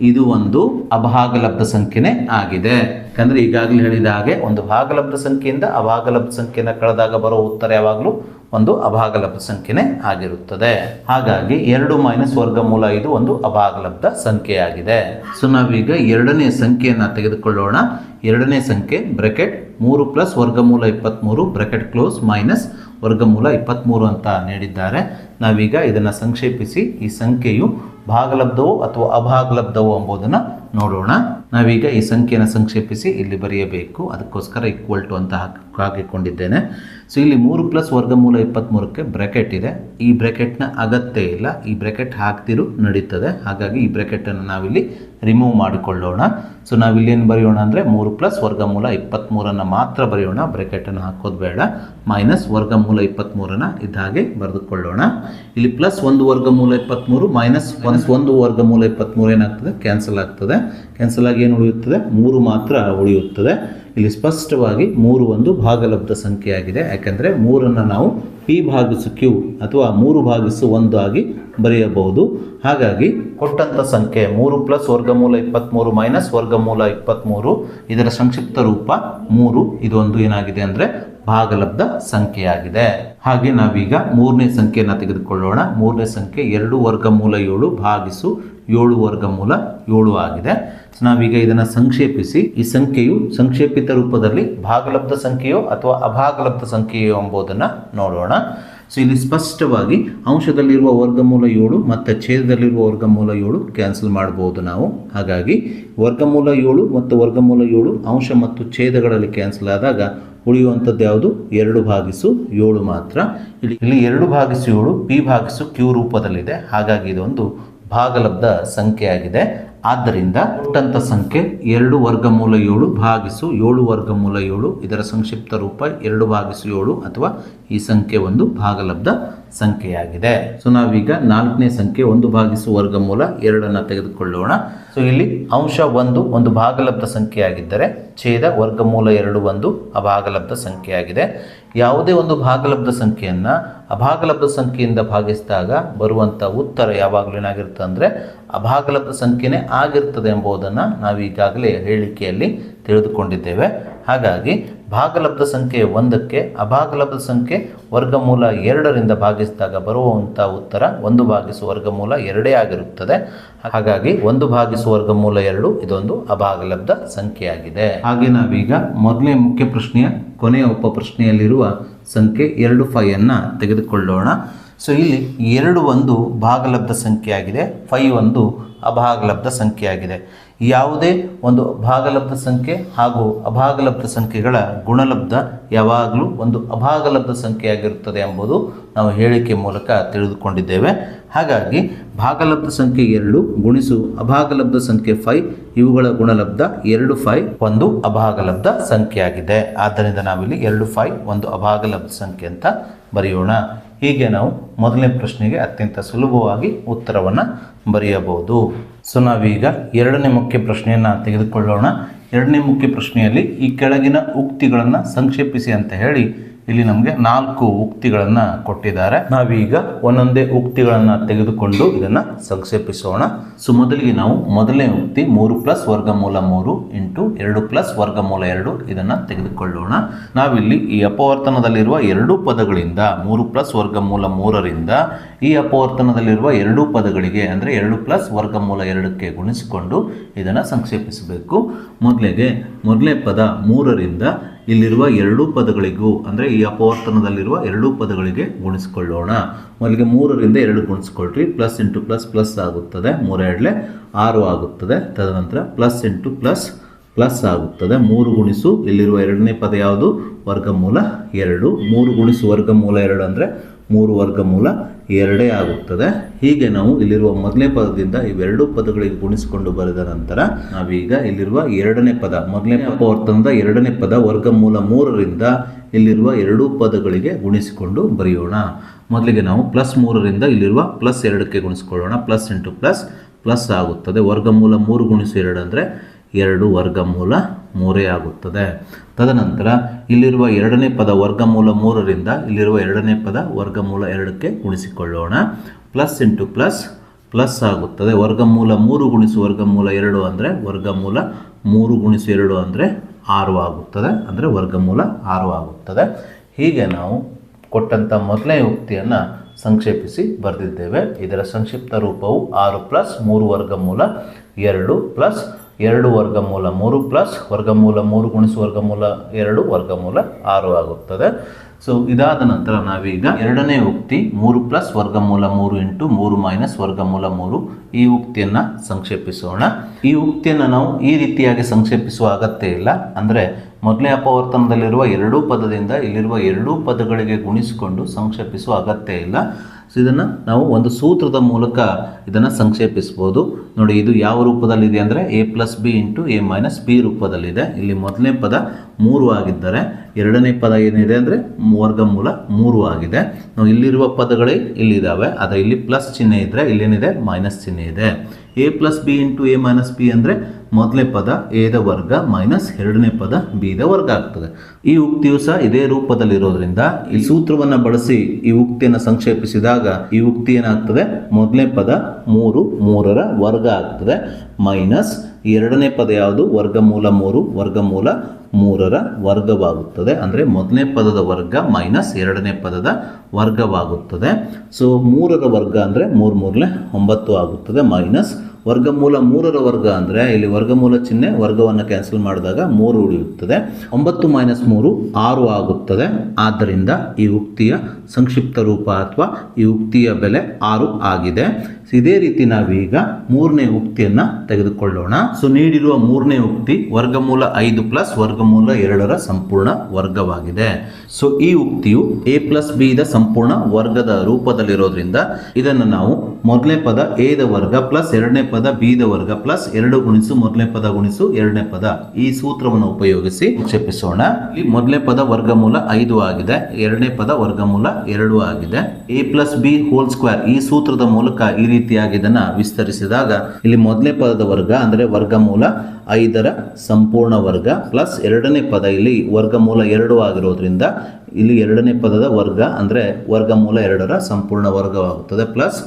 ಇದು ಒಂದು ಅಭಾಗಲಬ್ಧ ಸಂಖ್ಯೆನೇ ಆಗಿದೆ. ಯಾಕಂದ್ರೆ ಈಗಾಗಲೇ ಹೇಳಿದ ಹಾಗೆ ಒಂದು ಭಾಗಲಬ್ಧ ಸಂಖ್ಯೆಯಿಂದ ಅಭಾಗಲಬ್ಧ ಸಂಖ್ಯೆಯನ್ನು ಕಳೆದಾಗ ಬರೋ ಉತ್ತರ ಯಾವಾಗಲೂ ಒಂದು ಅಭಾಗಲಬ್ಧ ಸಂಖ್ಯೆನೇ ಆಗಿರುತ್ತದೆ. ಹಾಗಾಗಿ ಎರಡು ಮೈನಸ್ ವರ್ಗಮೂಲ ಇದು ಒಂದು ಅಭಾಗಲಬ್ಧ ಸಂಖ್ಯೆಯಾಗಿದೆ. ಸೊ ನಾವೀಗ ಎರಡನೇ ಸಂಖ್ಯೆಯನ್ನು ತೆಗೆದುಕೊಳ್ಳೋಣ. ಎರಡನೇ ಸಂಖ್ಯೆ ಬ್ರೆಕೆಟ್ ಮೂರು ಪ್ಲಸ್ ವರ್ಗಮೂಲ ಇಪ್ಪತ್ತ್ಮೂರು ಬ್ರೆಕೆಟ್ ಕ್ಲೋಸ್ ಮೈನಸ್ ವರ್ಗಮೂಲ ಇಪ್ಪತ್ತ್ಮೂರು ಅಂತ ನೀಡಿದ್ದಾರೆ. ನಾವೀಗ ಇದನ್ನು ಸಂಕ್ಷೇಪಿಸಿ ಈ ಸಂಖ್ಯೆಯು ಭಾಗಲಬ್ಧವೋ ಅಥವಾ ಅಭಾಗಲಬ್ಧವೋ ಎಂಬುದನ್ನು ನೋಡೋಣ. ನಾವೀಗ ಈ ಸಂಖ್ಯೆಯನ್ನು ಸಂಕ್ಷೇಪಿಸಿ ಇಲ್ಲಿ ಬರೆಯಬೇಕು. ಅದಕ್ಕೋಸ್ಕರ ಈಕ್ವಲ್ ಟು ಅಂತ ಹಾಕಿ ಹಾಕಿಕೊಂಡಿದ್ದೇನೆ. ಸೊ ಇಲ್ಲಿ ಮೂರು ಪ್ಲಸ್ ವರ್ಗಮೂಲ ಇಪ್ಪತ್ತ್ಮೂರಕ್ಕೆ ಬ್ರ್ಯಾಕೆಟ್ ಇದೆ. ಈ ಬ್ರ್ಯಾಕೆಟ್ನ ಅಗತ್ಯ ಇಲ್ಲ. ಈ ಬ್ರ್ಯಾಕೆಟ್ ಹಾಕ್ತಿರು, ನಡೀತದೆ. ಹಾಗಾಗಿ ಈ ಬ್ರ್ಯಾಕೆಟನ್ನು ನಾವಿಲ್ಲಿ ರಿಮೂವ್ ಮಾಡಿಕೊಳ್ಳೋಣ. ಸೊ ನಾವು ಏನು ಬರೆಯೋಣ ಅಂದರೆ ಮೂರು ಪ್ಲಸ್ ವರ್ಗಮೂಲ ಇಪ್ಪತ್ತ್ಮೂರನ್ನು ಮಾತ್ರ ಬರೆಯೋಣ. ಬ್ರೆಕೆಟನ್ನು ಹಾಕೋದು ಬೇಡ. ಮೈನಸ್ ವರ್ಗಮೂಲ ಇಪ್ಪತ್ತ್ಮೂರನ್ನು ಇದ್ದ ಹಾಗೆ ಬರೆದುಕೊಳ್ಳೋಣ. ಇಲ್ಲಿ ಪ್ಲಸ್ ಒಂದು ವರ್ಗಮೂಲ ಇಪ್ಪತ್ತ್ಮೂರು ಮೈನಸ್ ಒಂದು ಒಂದು ವರ್ಗಮೂಲ ಇಪ್ಪತ್ತ್ಮೂರು ಏನಾಗ್ತದೆ? ಕ್ಯಾನ್ಸಲ್ ಆಗ್ತದೆ. ಕ್ಯಾನ್ಸಲ್ ಆಗಿ ಏನು ಉಳಿಯುತ್ತದೆ? ಮೂರು ಮಾತ್ರ ಉಳಿಯುತ್ತದೆ. ಇಲ್ಲಿ ಸ್ಪಷ್ಟವಾಗಿ ಮೂರು ಒಂದು ಭಾಗಲಬ್ಧ ಸಂಖ್ಯೆಯಾಗಿದೆ. ಯಾಕೆಂದರೆ ಮೂರನ್ನು ನಾವು ಪಿ ಭಾಗಿಸು ಕ್ಯೂ ಅಥವಾ ಮೂರು ಭಾಗಿಸು ಒಂದು ಆಗಿ ಬರೆಯಬಹುದು. ಹಾಗಾಗಿ ಕೊಟ್ಟಂಥ ಸಂಖ್ಯೆ ಮೂರು ಪ್ಲಸ್ ವರ್ಗಮೂಲ ಇಪ್ಪತ್ತ್ಮೂರು ಮೈನಸ್ ವರ್ಗಮೂಲ ಇಪ್ಪತ್ತ್ಮೂರು ಇದರ ಸಂಕ್ಷಿಪ್ತ ರೂಪ ಮೂರು. ಇದೊಂದು ಏನಾಗಿದೆ ಅಂದರೆ ಭಾಗಲಬ್ಧ ಸಂಖ್ಯೆಯಾಗಿದೆ. ಹಾಗೆ ನಾವೀಗ ಮೂರನೇ ಸಂಖ್ಯೆಯನ್ನು ತೆಗೆದುಕೊಳ್ಳೋಣ. ಮೂರನೇ ಸಂಖ್ಯೆ ಎರಡು ವರ್ಗಮೂಲ ಏಳು ಭಾಗಿಸು ಏಳು ವರ್ಗಮೂಲ ಏಳು ಆಗಿದೆ. ನಾವೀಗ ಇದನ್ನು ಸಂಕ್ಷೇಪಿಸಿ. ಈ ಸಂಖ್ಯೆಯು ಸಂಕ್ಷೇಪಿತ ರೂಪದಲ್ಲಿ ಭಾಗಲಬ್ಧ ಸಂಖ್ಯೆಯೋ ಅಥವಾ ಅಭಾಗಲಬ್ಧ ಸಂಖ್ಯೆಯೋ ಎಂಬುದನ್ನು ನೋಡೋಣ. ಸೊ ಇಲ್ಲಿ ಸ್ಪಷ್ಟವಾಗಿ ಅಂಶದಲ್ಲಿರುವ ವರ್ಗಮೂಲ ಏಳು ಮತ್ತು ಛೇದದಲ್ಲಿರುವ ವರ್ಗಮೂಲ ಏಳು ಕ್ಯಾನ್ಸಲ್ ಮಾಡಬಹುದು ನಾವು. ಹಾಗಾಗಿ ವರ್ಗಮೂಲ ಏಳು ಮತ್ತು ವರ್ಗಮೂಲ ಏಳು ಅಂಶ ಮತ್ತು ಛೇದಗಳಲ್ಲಿ ಕ್ಯಾನ್ಸಲ್ ಆದಾಗ ಉಳಿಯುವಂಥದ್ದು ಯಾವುದು? ಎರಡು ಭಾಗಿಸು ಏಳು ಮಾತ್ರ. ಇಲ್ಲಿ ಇಲ್ಲಿ ಎರಡು ಭಾಗಿಸು ಏಳು, ಪಿ ಭಾಗಿಸು ಕ್ಯೂ ರೂಪದಲ್ಲಿದೆ. ಹಾಗಾಗಿ ಇದೊಂದು ಭಾಗಲಬ್ಧ ಸಂಖ್ಯೆಯಾಗಿದೆ. ಆದ್ದರಿಂದ ಕೊಟ್ಟಂಥ ಸಂಖ್ಯೆ ಎರಡು ವರ್ಗಮೂಲ ಏಳು ಭಾಗಿಸು ಏಳು ವರ್ಗಮೂಲ ಏಳು, ಇದರ ಸಂಕ್ಷಿಪ್ತ ರೂಪ ಎರಡು ಭಾಗಿಸು ಏಳು ಅಥವಾ ಈ ಸಂಖ್ಯೆ ಒಂದು ಭಾಗಲಬ್ಧ ಸಂಖ್ಯೆಯಾಗಿದೆ. ಸೊ ನಾವೀಗ ನಾಲ್ಕನೇ ಸಂಖ್ಯೆ ಒಂದು ಭಾಗಿಸು ವರ್ಗಮೂಲ ಎರಡನ್ನು ತೆಗೆದುಕೊಳ್ಳೋಣ. ಸೊ ಇಲ್ಲಿ ಅಂಶ ಒಂದು ಒಂದು ಭಾಗಲಬ್ಧ ಸಂಖ್ಯೆಯಾಗಿದ್ದರೆ ಛೇದ ವರ್ಗಮೂಲ ಎರಡು ಒಂದು ಭಾಗಲಬ್ಧ ಸಂಖ್ಯೆಯಾಗಿದೆ. ಯಾವುದೇ ಒಂದು ಭಾಗಲಬ್ಧ ಸಂಖ್ಯೆಯನ್ನು ಅಭಾಗಲಬ್ಧ ಸಂಖ್ಯೆಯಿಂದ ಭಾಗಿಸಿದಾಗ ಬರುವಂಥ ಉತ್ತರ ಯಾವಾಗಲೂ ಏನಾಗಿರುತ್ತೆ ಅಂದರೆ ಅಭಾಗಲಬ್ಧ ಸಂಖ್ಯೆನೇ ಆಗಿರ್ತದೆ ಎಂಬುದನ್ನು ನಾವು ಈಗಾಗಲೇ ಹೇಳಿಕೆಯಲ್ಲಿ ತಿಳಿದುಕೊಂಡಿದ್ದೇವೆ. ಹಾಗಾಗಿ ಭಾಗಲಬ್ಧ ಸಂಖ್ಯೆ ಒಂದಕ್ಕೆ ಅಭಾಗಲಬ್ಧ ಸಂಖ್ಯೆ ವರ್ಗಮೂಲ ಎರಡರಿಂದ ಭಾಗಿಸಿದಾಗ ಬರುವಂಥ ಉತ್ತರ ಒಂದು ಭಾಗಿಸು ವರ್ಗಮೂಲ ಎರಡೇ ಆಗಿರುತ್ತದೆ. ಹಾಗಾಗಿ ಒಂದು ಭಾಗಿಸು ವರ್ಗಮೂಲ ಎರಡು ಇದೊಂದು ಅಭಾಗಲಬ್ಧ ಸಂಖ್ಯೆಯಾಗಿದೆ. ಹಾಗೆ ನಾವೀಗ ಮೊದಲನೇ ಮುಖ್ಯ ಪ್ರಶ್ನೆಯ ಕೊನೆಯ ಉಪ ಪ್ರಶ್ನೆಯಲ್ಲಿರುವ ಸಂಖ್ಯೆ ಎರಡು ಫೈಯನ್ನು ತೆಗೆದುಕೊಳ್ಳೋಣ. ಸೊ ಇಲ್ಲಿ ಎರಡು ಒಂದು ಭಾಗಲಬ್ಧ ಸಂಖ್ಯೆಯಾಗಿದೆ ಫೈ ಒಂದು ಅಭಾಗಲಬ್ಧ ಸಂಖ್ಯೆಯಾಗಿದೆ. ಯಾವುದೇ ಒಂದು ಭಾಗಲಬ್ಧ ಸಂಖ್ಯೆ ಹಾಗೂ ಅಭಾಗಲಬ್ಧ ಸಂಖ್ಯೆಗಳ ಗುಣಲಬ್ಧ ಯಾವಾಗಲೂ ಒಂದು ಅಭಾಗಲಬ್ಧ ಸಂಖ್ಯೆಯಾಗಿರುತ್ತದೆ ಎಂಬುದು ನಾವು ಹೇಳಿಕೆ ಮೂಲಕ ತಿಳಿದುಕೊಂಡಿದ್ದೇವೆ. ಹಾಗಾಗಿ ಭಾಗಲಬ್ಧ ಸಂಖ್ಯೆ ಎರಡು ಗುಣಿಸು ಅಭಾಗಲಬ್ಧ ಸಂಖ್ಯೆ ಫೈ, ಇವುಗಳ ಗುಣಲಬ್ಧ ಎರಡು ಫೈ, ಒಂದು ಅಭಾಗಲಬ್ಧ ಸಂಖ್ಯೆಯಾಗಿದೆ. ಆದ್ದರಿಂದ ನಾವಿಲ್ಲಿ ಎರಡು ಫೈ, ಒಂದು ಅಭಾಗಲಬ್ಧ ಸಂಖ್ಯೆ ಅಂತ ಬರೆಯೋಣ. ಹೀಗೆ ನಾವು ಮೊದಲನೇ ಪ್ರಶ್ನೆಗೆ ಅತ್ಯಂತ ಸುಲಭವಾಗಿ ಉತ್ತರವನ್ನು ಬರೆಯಬಹುದು. ಸೊ ನಾವೀಗ ಎರಡನೇ ಮುಖ್ಯ ಪ್ರಶ್ನೆಯನ್ನು ತೆಗೆದುಕೊಳ್ಳೋಣ. ಎರಡನೇ ಮುಖ್ಯ ಪ್ರಶ್ನೆಯಲ್ಲಿ ಈ ಕೆಳಗಿನ ಉಕ್ತಿಗಳನ್ನು ಸಂಕ್ಷೇಪಿಸಿ ಅಂತ ಹೇಳಿ ಇಲ್ಲಿ ನಮಗೆ ನಾಲ್ಕು ಉಕ್ತಿಗಳನ್ನು ಕೊಟ್ಟಿದ್ದಾರೆ. ನಾವೀಗ ಒಂದೊಂದೇ ಉಕ್ತಿಗಳನ್ನು ತೆಗೆದುಕೊಂಡು ಇದನ್ನು ಸಂಕ್ಷೇಪಿಸೋಣ. ಸೊ ಮೊದಲಿಗೆ ನಾವು ಮೊದಲನೇ ಉಕ್ತಿ ಮೂರು ಪ್ಲಸ್ ವರ್ಗಮೂಲ ಮೂರು ಇಂಟು ಎರಡು ಪ್ಲಸ್ ವರ್ಗಮೂಲ ಎರಡು ಇದನ್ನು ತೆಗೆದುಕೊಳ್ಳೋಣ. ನಾವಿಲ್ಲಿ ಈ ಅಪವರ್ತನದಲ್ಲಿರುವ ಎರಡು ಪದಗಳಿಂದ ಮೂರು ಪ್ಲಸ್ ವರ್ಗಮೂಲ ಮೂರರಿಂದ ಈ ಅಪವರ್ತನದಲ್ಲಿರುವ ಎರಡು ಪದಗಳಿಗೆ ಅಂದರೆ ಎರಡು ಪ್ಲಸ್ ವರ್ಗಮೂಲ ಎರಡಕ್ಕೆ ಗುಣಿಸಿಕೊಂಡು ಇದನ್ನು ಸಂಕ್ಷೇಪಿಸಬೇಕು. ಮೊದಲಿಗೆ ಮೊದಲನೇ ಪದ ಮೂರರಿಂದ ಇಲ್ಲಿರುವ ಎರಡೂ ಪದಗಳಿಗೂ, ಅಂದರೆ ಈ ಅಪವರ್ತನದಲ್ಲಿರುವ ಎರಡೂ ಪದಗಳಿಗೆ ಗುಣಿಸ್ಕೊಳ್ಳೋಣ. ಮೊದಲಿಗೆ ಮೂರರಿಂದ ಎರಡು ಗುಣಿಸ್ಕೊಳ್ರಿ ಪ್ಲಸ್ ಇಂಟು ಪ್ಲಸ್ ಪ್ಲಸ್ ಆಗುತ್ತದೆ. ಮೂರೆರಡಲೆ ಆರು ಆಗುತ್ತದೆ. ತದನಂತರ ಪ್ಲಸ್ ಇಂಟು ಪ್ಲಸ್ ಪ್ಲಸ್ ಆಗುತ್ತದೆ. ಮೂರು ಗುಣಿಸು, ಇಲ್ಲಿರುವ ಎರಡನೇ ಪದ ಯಾವುದು? ವರ್ಗಮೂಲ ಎರಡು. ಮೂರು ಗುಣಿಸು ವರ್ಗಮೂಲ ಎರಡು ಅಂದರೆ ಮೂರು ವರ್ಗಮೂಲ ಎರಡೇ ಆಗುತ್ತದೆ. ಹೀಗೆ ನಾವು ಇಲ್ಲಿರುವ ಮೊದಲನೇ ಪದದಿಂದ ಇವೆರಡು ಪದಗಳಿಗೆ ಗುಣಿಸಿಕೊಂಡು ಬರೆದ ನಂತರ ನಾವೀಗ ಇಲ್ಲಿರುವ ಎರಡನೇ ಪದ, ಮೊದಲನೇ ಅಪವರ್ತನದ ಎರಡನೇ ಪದ ವರ್ಗಮೂಲ ಮೂರರಿಂದ ಇಲ್ಲಿರುವ ಎರಡೂ ಪದಗಳಿಗೆ ಗುಣಿಸಿಕೊಂಡು ಬರೆಯೋಣ. ಮೊದಲಿಗೆ ನಾವು ಪ್ಲಸ್ ಮೂರರಿಂದ ಇಲ್ಲಿರುವ ಪ್ಲಸ್ ಎರಡಕ್ಕೆ ಗುಣಿಸ್ಕೊಳ್ಳೋಣ. ಪ್ಲಸ್ ಇಂಟು ಪ್ಲಸ್ ಪ್ಲಸ್ ಆಗುತ್ತದೆ. ವರ್ಗಮೂಲ ಮೂರು ಗುಣಿಸು ಎರಡು ಅಂದರೆ ಎರಡು ವರ್ಗಮೂಲ ಮೂರೇ ಆಗುತ್ತದೆ. ತದನಂತರ ಇಲ್ಲಿರುವ ಎರಡನೇ ಪದ ವರ್ಗಮೂಲ ಮೂರರಿಂದ ಇಲ್ಲಿರುವ ಎರಡನೇ ಪದ ವರ್ಗಮೂಲ ಎರಡಕ್ಕೆ ಗುಣಿಸಿಕೊಳ್ಳೋಣ. ಪ್ಲಸ್ ಇಂಟು ಪ್ಲಸ್ ಪ್ಲಸ್ ಆಗುತ್ತದೆ. ವರ್ಗಮೂಲ ಮೂರು ಗುಣಿಸು ವರ್ಗಮೂಲ ಎರಡು ಅಂದರೆ ವರ್ಗಮೂಲ ಮೂರು ಗುಣಿಸು ಎರಡು ಅಂದರೆ ಆರು ಆಗುತ್ತದೆ. ಅಂದರೆ ವರ್ಗಮೂಲ ಆರು ಆಗುತ್ತದೆ. ಹೀಗೆ ನಾವು ಕೊಟ್ಟಂಥ ಮೊದಲನೇ ಉಕ್ತಿಯನ್ನು ಸಂಕ್ಷೇಪಿಸಿ ಬರೆದಿದ್ದೇವೆ. ಇದರ ಸಂಕ್ಷಿಪ್ತ ರೂಪವು ಆರು ಪ್ಲಸ್ ಮೂರು ವರ್ಗಮೂಲ ಎರಡು ಪ್ಲಸ್ ಎರಡು ವರ್ಗಮೂಲ ಮೂರು ಪ್ಲಸ್ ವರ್ಗಮೂಲ ಮೂರು ಗುಣಿಸು ವರ್ಗಮೂಲ ಎರಡು ವರ್ಗಮೂಲ ಆರು ಆಗುತ್ತದೆ. ಸೊ ಇದಾದ ನಂತರ ನಾವೀಗ ಎರಡನೇ ಉಕ್ತಿ ಮೂರು ಪ್ಲಸ್ ವರ್ಗಮೂಲ ಮೂರು ಇಂಟು ಮೂರು ಮೈನಸ್ ವರ್ಗಮೂಲ ಮೂರು ಈ ಉಕ್ತಿಯನ್ನು ಸಂಕ್ಷೇಪಿಸೋಣ. ಈ ಉಕ್ತಿಯನ್ನು ನಾವು ಈ ರೀತಿಯಾಗಿ ಸಂಕ್ಷೇಪಿಸುವ ಅಗತ್ಯ ಇಲ್ಲ. ಅಂದರೆ ಮೊದಲೇ ಅಪವರ್ತನದಲ್ಲಿರುವ ಎರಡೂ ಪದದಿಂದ ಇಲ್ಲಿರುವ ಎರಡೂ ಪದಗಳಿಗೆ ಗುಣಿಸಿಕೊಂಡು ಸಂಕ್ಷೇಪಿಸುವ ಅಗತ್ಯ ಇಲ್ಲ. ಸೊ ಇದನ್ನು ನಾವು ಒಂದು ಸೂತ್ರದ ಮೂಲಕ ಇದನ್ನು ಸಂಕ್ಷೇಪಿಸ್ಬೋದು. ನೋಡಿ, ಇದು ಯಾವ ರೂಪದಲ್ಲಿದೆ ಅಂದರೆ A plus B into A minus B ರೂಪದಲ್ಲಿದೆ. ಇಲ್ಲಿ ಮೊದಲನೇ ಪದ ಮೂರು ಆಗಿದ್ದರೆ, ಎರಡನೇ ಪದ ಏನಿದೆ ಅಂದರೆ ವರ್ಗಮೂಲ ಮೂರು ಆಗಿದೆ. ನಾವು ಇಲ್ಲಿರುವ ಪದಗಳೇ ಇಲ್ಲಿದ್ದಾವೆ ಆದರೆ ಇಲ್ಲಿ ಪ್ಲಸ್ ಚಿಹ್ನೆ ಇದ್ದರೆ ಇಲ್ಲೇನಿದೆ ಮೈನಸ್ ಚಿಹ್ನೆ ಇದೆ. A plus B into A minus B ಅಂದರೆ ಮೊದಲನೇ ಪದ ಎದ ವರ್ಗ ಮೈನಸ್ ಎರಡನೇ ಪದ ಬಿದ ವರ್ಗ ಆಗ್ತದೆ. ಈ ಉಕ್ತಿಯು ಸಹ ಇದೇ ರೂಪದಲ್ಲಿರೋದ್ರಿಂದ ಈ ಸೂತ್ರವನ್ನು ಬಳಸಿ ಈ ಉಕ್ತಿಯನ್ನು ಸಂಕ್ಷೇಪಿಸಿದಾಗ ಈ ಉಕ್ತಿ ಏನಾಗ್ತದೆ? ಮೊದಲನೇ ಪದ ಮೂರು, ಮೂರರ ವರ್ಗ ಆಗ್ತದೆ. ಮೈನಸ್ ಎರಡನೇ ಪದ ಯಾವುದು? ವರ್ಗಮೂಲ ಮೂರು ವರ್ಗಮೂಲ ಮೂರರ ವರ್ಗವಾಗುತ್ತದೆ. ಅಂದರೆ ಮೊದಲನೇ ಪದದ ವರ್ಗ ಮೈನಸ್ ಎರಡನೇ ಪದದ ವರ್ಗವಾಗುತ್ತದೆ. ಸೊ ಮೂರರ ವರ್ಗ ಅಂದರೆ ಮೂರು ಮೂರನೇ ಒಂಬತ್ತು ಆಗುತ್ತದೆ. ಮೈನಸ್ ವರ್ಗಮೂಲ ಮೂರರ ವರ್ಗ ಅಂದರೆ ಇಲ್ಲಿ ವರ್ಗಮೂಲ ಚಿಹ್ನೆ ವರ್ಗವನ್ನು ಕ್ಯಾನ್ಸಲ್ ಮಾಡಿದಾಗ ಮೂರು ಉಳಿಯುತ್ತದೆ. ಒಂಬತ್ತು ಮೈನಸ್ ಮೂರು ಆರು ಆಗುತ್ತದೆ. ಆದ್ದರಿಂದ ಈ ಉಕ್ತಿಯ ಸಂಕ್ಷಿಪ್ತ ರೂಪ ಅಥವಾ ಈ ಉಕ್ತಿಯ ಬೆಲೆ ಆರು ಆಗಿದೆ. ಇದೇ ರೀತಿ ನಾವೀಗ ಮೂರನೇ ಉಕ್ತಿಯನ್ನು ತೆಗೆದುಕೊಳ್ಳೋಣ. ಸೊ ನೀಡಿರುವ ಮೂರನೇ ಉಕ್ತಿ ವರ್ಗಮೂಲ ಐದು ಪ್ಲಸ್ ವರ್ಗಮೂಲ ಎರಡರ ಸಂಪೂರ್ಣ ವರ್ಗವಾಗಿದೆ. ಸೊ ಈ ಉಕ್ತಿಯು ಎ ಪ್ಲಸ್ ಬಿ ದ ಸಂಪೂರ್ಣ ವರ್ಗದ ರೂಪದಲ್ಲಿರೋದ್ರಿಂದ ಇದನ್ನು ನಾವು ಮೊದಲನೇ ಪದ ಎ ದ ವರ್ಗ ಪ್ಲಸ್ ಎರಡನೇ ಪದ ಬಿ ದ ವರ್ಗ ಪ್ಲಸ್ ಎರಡು ಗುಣಿಸು ಮೊದಲನೇ ಪದ ಗುಣಿಸು ಎರಡನೇ ಪದ. ಈ ಸೂತ್ರವನ್ನು ಉಪಯೋಗಿಸಿ ಕ್ಷೇಪಿಸೋಣ ಇಲ್ಲಿ ಮೊದಲನೇ ಪದ ವರ್ಗಮೂಲ ಐದು ಆಗಿದೆ, ಎರಡನೇ ಪದ ವರ್ಗಮೂಲ ಎರಡು ಆಗಿದೆ. A plus B whole square ಈ ಸೂತ್ರದ ಮೂಲಕ ಈ ರೀತಿಯಾಗಿ ಇದನ್ನ ವಿಸ್ತರಿಸಿದಾಗ ಇಲ್ಲಿ ಮೊದಲನೇ ಪದದ ವರ್ಗ ಅಂದ್ರೆ ವರ್ಗಮೂಲ ಐದರ ಸಂಪೂರ್ಣ ವರ್ಗ ಪ್ಲಸ್ ಎರಡನೇ ಪದ ಇಲ್ಲಿ ವರ್ಗಮೂಲ ಎರಡು ಆಗಿರೋದ್ರಿಂದ ಇಲ್ಲಿ ಎರಡನೇ ಪದದ ವರ್ಗ ಅಂದರೆ ವರ್ಗಮೂಲ ಎರಡರ ಸಂಪೂರ್ಣ ವರ್ಗವಾಗುತ್ತದೆ ಪ್ಲಸ್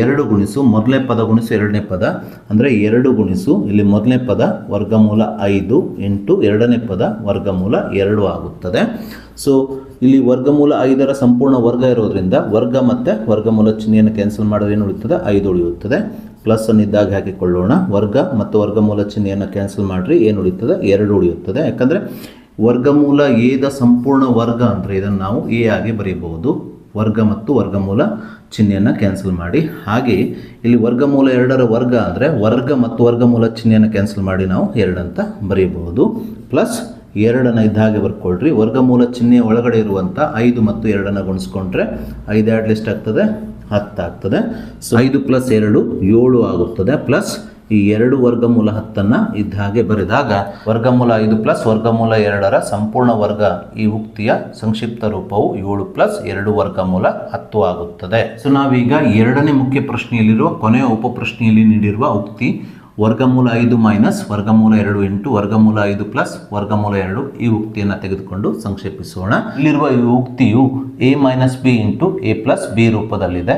ಎರಡು ಗುಣಿಸು ಮೊದಲನೇ ಪದ ಗುಣಿಸು ಎರಡನೇ ಪದ. ಅಂದರೆ ಎರಡು ಗುಣಿಸು, ಇಲ್ಲಿ ಮೊದಲನೇ ಪದ ವರ್ಗಮೂಲ ಐದು ಎಂಟು ಎರಡನೇ ಪದ ವರ್ಗಮೂಲ ಎರಡು ಆಗುತ್ತದೆ. ಸೊ ಇಲ್ಲಿ ವರ್ಗಮೂಲ ಐದರ ಸಂಪೂರ್ಣ ವರ್ಗ ಇರೋದ್ರಿಂದ ವರ್ಗ ಮತ್ತು ವರ್ಗಮೂಲ ಚಿಹ್ನೆಯನ್ನು ಕ್ಯಾನ್ಸಲ್ ಮಾಡೋದು ಏನು ಉಳಿಯುತ್ತದೆ? ಐದು ಉಳಿಯುತ್ತದೆ. ಪ್ಲಸ್ ಅನ್ನು ಇದ್ದಾಗ ಹಾಕಿಕೊಳ್ಳೋಣ. ವರ್ಗ ಮತ್ತು ವರ್ಗಮೂಲ ಚಿಹ್ನೆಯನ್ನು ಕ್ಯಾನ್ಸಲ್ ಮಾಡಿರಿ ಏನು ಉಳಿಯುತ್ತದೆ? ಎರಡು ಉಳಿಯುತ್ತದೆ. ಯಾಕಂದರೆ ವರ್ಗಮೂಲ ಎದ ಸಂಪೂರ್ಣ ವರ್ಗ ಅಂದರೆ ಇದನ್ನು ನಾವು ಎ ಆಗಿ ಬರೆಯಬಹುದು ವರ್ಗ ಮತ್ತು ವರ್ಗಮೂಲ ಚಿಹ್ನೆಯನ್ನು ಕ್ಯಾನ್ಸಲ್ ಮಾಡಿ. ಹಾಗೆ ಇಲ್ಲಿ ವರ್ಗಮೂಲ ಎರಡರ ವರ್ಗ ಅಂದರೆ ವರ್ಗ ಮತ್ತು ವರ್ಗಮೂಲ ಚಿಹ್ನೆಯನ್ನು ಕ್ಯಾನ್ಸಲ್ ಮಾಡಿ ನಾವು ಎರಡಂತ ಬರೆಯಬಹುದು ಪ್ಲಸ್ ಎರಡನ್ನು ಇದ್ದಾಗೆ ಬರ್ಕೊಳ್ರಿ. ವರ್ಗಮೂಲ ಚಿಹ್ನೆ ಒಳಗಡೆ ಇರುವಂಥ ಐದು ಮತ್ತು ಎರಡನ್ನು ಗುಣಿಸ್ಕೊಂಡ್ರೆ ಐದು ಎರಡು ಲಿಸ್ಟ್ ಆಗ್ತದೆ, ಹತ್ತು ಆಗ್ತದೆ. ಸೊ ಐದು ಪ್ಲಸ್ ಎರಡು ಏಳು ಆಗುತ್ತದೆ. ಪ್ಲಸ್ ಈ ಎರಡು ವರ್ಗಮೂಲ ಹತ್ತನ್ನು ಇದ್ದ ಹಾಗೆ ಬರೆದಾಗ ವರ್ಗಮೂಲ ಐದು ಪ್ಲಸ್ ವರ್ಗಮೂಲ ಎರಡರ ಸಂಪೂರ್ಣ ವರ್ಗ ಈ ಉಕ್ತಿಯ ಸಂಕ್ಷಿಪ್ತ ರೂಪವು ಏಳು ಪ್ಲಸ್ ಎರಡು ವರ್ಗಮೂಲ ಹತ್ತು ಆಗುತ್ತದೆ. ಸೊ ನಾವೀಗ ಎರಡನೇ ಮುಖ್ಯ ಪ್ರಶ್ನೆಯಲ್ಲಿರುವ ಕೊನೆಯ ಉಪ ಪ್ರಶ್ನೆಯಲ್ಲಿ ನೀಡಿರುವ ಉಕ್ತಿ ವರ್ಗಮೂಲ ಐದು ಮೈನಸ್ ವರ್ಗಮೂಲ ಎರಡು ಇಂಟು ವರ್ಗಮೂಲ ಐದು ಪ್ಲಸ್ ವರ್ಗಮೂಲ ಎರಡು ಈ ಉಕ್ತಿಯನ್ನು ತೆಗೆದುಕೊಂಡು ಸಂಕ್ಷೇಪಿಸೋಣ. ಇಲ್ಲಿರುವ ಈ ಉಕ್ತಿಯು A minus B into A plus B ರೂಪದಲ್ಲಿದೆ.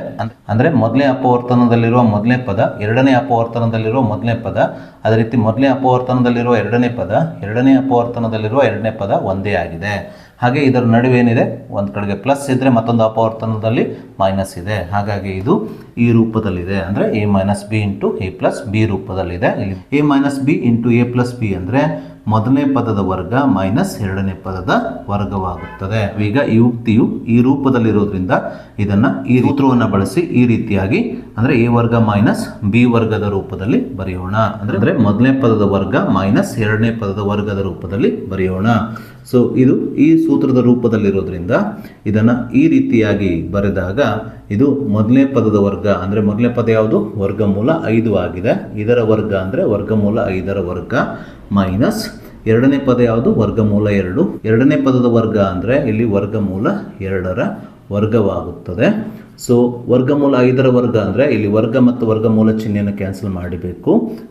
ಅಂದರೆ ಮೊದಲನೇ ಅಪವರ್ತನದಲ್ಲಿರುವ ಮೊದಲನೇ ಪದ, ಎರಡನೇ ಅಪವರ್ತನದಲ್ಲಿರುವ ಮೊದಲನೇ ಪದ, ಅದೇ ರೀತಿ ಮೊದಲನೇ ಅಪವರ್ತನದಲ್ಲಿರುವ ಎರಡನೇ ಪದ, ಎರಡನೇ ಅಪವರ್ತನದಲ್ಲಿರುವ ಎರಡನೇ ಪದ ಒಂದೇ ಆಗಿದೆ. ಹಾಗೆ ಇದರ ನಡುವೆ ಏನಿದೆ ಒಂದು ಕಡೆಗೆ ಪ್ಲಸ್ ಇದ್ದರೆ ಮತ್ತೊಂದು ಅಪವರ್ತನದಲ್ಲಿ ಮೈನಸ್ ಇದೆ. ಹಾಗಾಗಿ ಇದು ಈ ರೂಪದಲ್ಲಿದೆ ಅಂದರೆ A minus B into A plus B ರೂಪದಲ್ಲಿದೆ. ಇಲ್ಲಿ A minus B into A plus B ಅಂದರೆ ಮೊದಲನೇ ಪದದ ವರ್ಗ ಮೈನಸ್ ಎರಡನೇ ಪದದ ವರ್ಗವಾಗುತ್ತದೆ. ಈಗ ಈ ಉಕ್ತಿಯು ಈ ರೂಪದಲ್ಲಿರೋದ್ರಿಂದ ಇದನ್ನು ಈ ಸೂತ್ರವನ್ನು ಬಳಸಿ ಈ ರೀತಿಯಾಗಿ ಅಂದರೆ ಎ ವರ್ಗ ಮೈನಸ್ ಬಿ ವರ್ಗದ ರೂಪದಲ್ಲಿ ಬರೆಯೋಣ. ಅಂದರೆ ಮೊದಲನೇ ಪದದ ವರ್ಗ ಮೈನಸ್ ಎರಡನೇ ಪದದ ವರ್ಗದ ರೂಪದಲ್ಲಿ ಬರೆಯೋಣ. ಸೊ ಇದು ಈ ಸೂತ್ರದ ರೂಪದಲ್ಲಿರೋದ್ರಿಂದ ಇದನ್ನು ಈ ರೀತಿಯಾಗಿ ಬರೆದಾಗ ಇದು ಮೊದಲನೇ ಪದದ ವರ್ಗ, ಅಂದರೆ ಮೊದಲನೇ ಪದ ಯಾವುದು? ವರ್ಗಮೂಲ ಐದು ಆಗಿದೆ. ಇದರ ವರ್ಗ ಅಂದರೆ ವರ್ಗಮೂಲ ಐದರ ವರ್ಗ ಮೈನಸ್ ಎರಡನೇ ಪದ ಯಾವುದು? ವರ್ಗಮೂಲ ಎರಡು. ಎರಡನೇ ಪದದ ವರ್ಗ ಅಂದರೆ ಇಲ್ಲಿ ವರ್ಗಮೂಲ ಎರಡರ ವರ್ಗವಾಗುತ್ತದೆ. ಸೊ ವರ್ಗಮೂಲ ಐದರ ವರ್ಗ ಅಂದರೆ ಇಲ್ಲಿ ವರ್ಗ ಮತ್ತು ವರ್ಗಮೂಲ ಚಿಹ್ನೆಯನ್ನು ಕ್ಯಾನ್ಸಲ್ ಮಾಡಬೇಕು.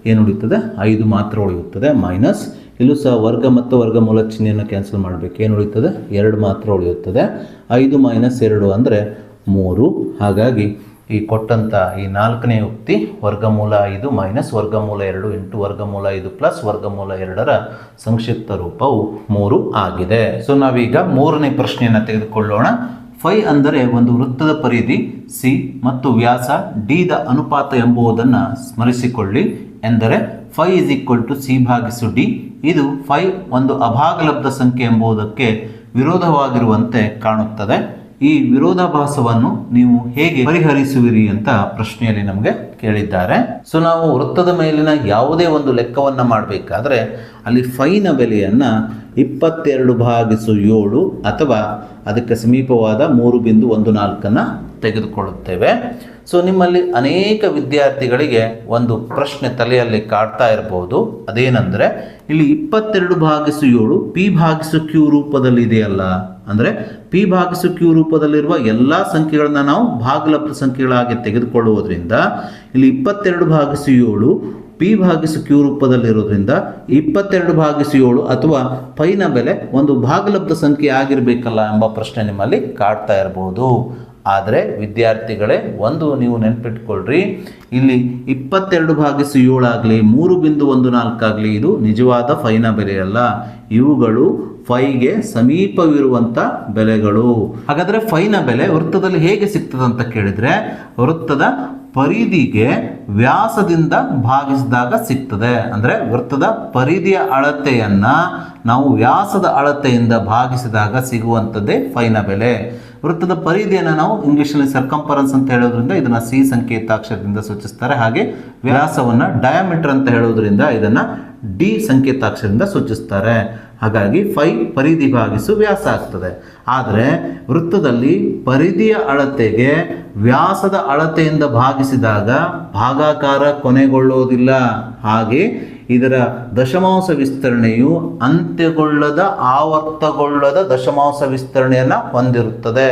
ಏನು ಉಳಿಯುತ್ತದೆ? ಐದು ಮಾತ್ರ ಉಳಿಯುತ್ತದೆ, ಮೈನಸ್. ಇಲ್ಲೂ ಸಹ ವರ್ಗ ಮತ್ತು ವರ್ಗಮೂಲ ಚಿಹ್ನೆಯನ್ನು ಕ್ಯಾನ್ಸಲ್ ಮಾಡಬೇಕು. ಏನು ಉಳಿಯುತ್ತದೆ? ಎರಡು ಮಾತ್ರ ಉಳಿಯುತ್ತದೆ. ಐದು ಮೈನಸ್ ಎರಡು ಅಂದರೆ ಮೂರು. ಹಾಗಾಗಿ ಈ ಕೊಟ್ಟಂಥ ಈ ನಾಲ್ಕನೇ ಉಕ್ತಿ ವರ್ಗಮೂಲ ಐದು ಮೈನಸ್ ವರ್ಗಮೂಲ ಎರಡು ಇಂಟು ವರ್ಗಮೂಲ ಐದು ಪ್ಲಸ್ ವರ್ಗಮೂಲ ಎರಡರ ಸಂಕ್ಷಿಪ್ತ ರೂಪವು ಮೂರು ಆಗಿದೆ. ಸೊ ನಾವೀಗ ಮೂರನೇ ಪ್ರಶ್ನೆಯನ್ನು ತೆಗೆದುಕೊಳ್ಳೋಣ. ಫೈ ಅಂದರೆ ಒಂದು ವೃತ್ತದ ಪರಿಧಿ ಸಿ ಮತ್ತು ವ್ಯಾಸ ಡಿ ದ ಅನುಪಾತ ಎಂಬುದನ್ನು ಸ್ಮರಿಸಿಕೊಳ್ಳಿ ಎಂದರೆ phi is equal to C ಭಾಗಿಸು ಡಿ. ಇದು ಫೈ ಒಂದು ಅಭಾಗಲಬ್ಧ ಸಂಖ್ಯೆ ಎಂಬುದಕ್ಕೆ ವಿರೋಧವಾಗಿರುವಂತೆ ಕಾಣುತ್ತದೆ. ಈ ವಿರೋಧಾಭಾಸವನ್ನು ನೀವು ಹೇಗೆ ಪರಿಹರಿಸುವಿರಿ ಅಂತ ಪ್ರಶ್ನೆಯಲ್ಲಿ ನಮಗೆ ಕೇಳಿದ್ದಾರೆ. ಸೊ ನಾವು ವೃತ್ತದ ಮೇಲಿನ ಯಾವುದೇ ಒಂದು ಲೆಕ್ಕವನ್ನು ಮಾಡಬೇಕಾದ್ರೆ ಅಲ್ಲಿ ಫೈನ ಬೆಲೆಯನ್ನು ಇಪ್ಪತ್ತೆರಡು ಭಾಗಿಸು ಏಳು ಅಥವಾ ಅದಕ್ಕೆ ಸಮೀಪವಾದ ಮೂರು ಬಿಂದು ಒಂದು ನಾಲ್ಕನ್ನು ತೆಗೆದುಕೊಳ್ಳುತ್ತೇವೆ. ಸೊ ನಿಮ್ಮಲ್ಲಿ ಅನೇಕ ವಿದ್ಯಾರ್ಥಿಗಳಿಗೆ ಒಂದು ಪ್ರಶ್ನೆ ತಲೆಯಲ್ಲಿ ಕಾಡ್ತಾ ಇರಬಹುದು ಅದೇನೆಂದರೆ, ಇಲ್ಲಿ ಇಪ್ಪತ್ತೆರಡು ಭಾಗಿಸು ಏಳು, ಪಿ ಭಾಗಿಸು ಕ್ಯೂ ರೂಪದಲ್ಲಿ ಇದೆಯಲ್ಲ ಅಂದರೆ, ಪಿ ಭಾಗಿಸು ಕ್ಯೂ ರೂಪದಲ್ಲಿರುವ ಎಲ್ಲ ಸಂಖ್ಯೆಗಳನ್ನ ನಾವು ಭಾಗಲಬ್ಧ ಸಂಖ್ಯೆಗಳಾಗಿ ತೆಗೆದುಕೊಳ್ಳುವುದರಿಂದ, ಇಲ್ಲಿ ಇಪ್ಪತ್ತೆರಡು ಭಾಗಿಸು ಏಳು, ಪಿ ಭಾಗಿಸು ಕ್ಯೂ ರೂಪದಲ್ಲಿರೋದ್ರಿಂದ ಇಪ್ಪತ್ತೆರಡು ಭಾಗಿಸು ಏಳು ಅಥವಾ ಪೈನ ಬೆಲೆ ಒಂದು ಭಾಗಲಬ್ಧ ಸಂಖ್ಯೆ ಆಗಿರಬೇಕಲ್ಲ ಎಂಬ ಪ್ರಶ್ನೆ ನಿಮ್ಮಲ್ಲಿ ಕಾಡ್ತಾ ಇರಬಹುದು ಆದರೆ ವಿದ್ಯಾರ್ಥಿಗಳೇ, ಒಂದು ನೀವು ನೆನ್ಪಿಟ್ಕೊಳ್ರಿ, ಇಲ್ಲಿ ಇಪ್ಪತ್ತೆರಡು ಭಾಗಿಸು ಏಳಾಗಲಿ, ಮೂರು ಬಿಂದು ಒಂದು ನಾಲ್ಕಾಗಲಿ, ಇದು ನಿಜವಾದ ಫೈನ ಬೆಲೆಯಲ್ಲ ಇವುಗಳು ಫೈಗೆ ಸಮೀಪವಿರುವಂಥ ಬೆಲೆಗಳು. ಹಾಗಾದರೆ ಫೈನ ಬೆಲೆ ವೃತ್ತದಲ್ಲಿ ಹೇಗೆ ಸಿಗ್ತದೆ ಅಂತ ಕೇಳಿದರೆ, ವೃತ್ತದ ಪರಿಧಿಗೆ ವ್ಯಾಸದಿಂದ ಭಾಗಿಸಿದಾಗ ಸಿಗ್ತದೆ. ಅಂದರೆ ವೃತ್ತದ ಪರಿಧಿಯ ಅಳತೆಯನ್ನು ನಾವು ವ್ಯಾಸದ ಅಳತೆಯಿಂದ ಭಾಗಿಸಿದಾಗ ಸಿಗುವಂಥದ್ದೇ ಫೈನ ಬೆಲೆ. ವೃತ್ತದ ಪರಿಧಿಯನ್ನು ನಾವು ಇಂಗ್ಲೀಷಲ್ಲಿ ಸರ್ಕಂಪರೆನ್ಸ್ ಅಂತ ಹೇಳೋದ್ರಿಂದ ಇದನ್ನು ಸಿ ಸಂಕೇತಾಕ್ಷರದಿಂದ ಸೂಚಿಸ್ತಾರೆ. ಹಾಗೆ ವ್ಯಾಸವನ್ನು ಡಯಾಮೀಟರ್ ಅಂತ ಹೇಳೋದ್ರಿಂದ ಇದನ್ನು ಡಿ ಸಂಕೇತಾಕ್ಷರದಿಂದ ಸೂಚಿಸ್ತಾರೆ. ಹಾಗಾಗಿ ಫೈ ಪರಿಧಿ ಭಾಗಿಸು ವ್ಯಾಸ ಆಗ್ತದೆ. ಆದರೆ ವೃತ್ತದಲ್ಲಿ ಪರಿಧಿಯ ಅಳತೆಗೆ ವ್ಯಾಸದ ಅಳತೆಯಿಂದ ಭಾಗಿಸಿದಾಗ ಭಾಗಾಕಾರ ಕೊನೆಗೊಳ್ಳೋದಿಲ್ಲ ಹಾಗೆ ಇದರ ದಶಮಾಂಶ ವಿಸ್ತರಣೆಯು ಅಂತ್ಯಗೊಳ್ಳದ ಆವರ್ತಗೊಳ್ಳದ ದಶಮಾಂಶ ವಿಸ್ತರಣೆಯನ್ನು ಹೊಂದಿರುತ್ತದೆ.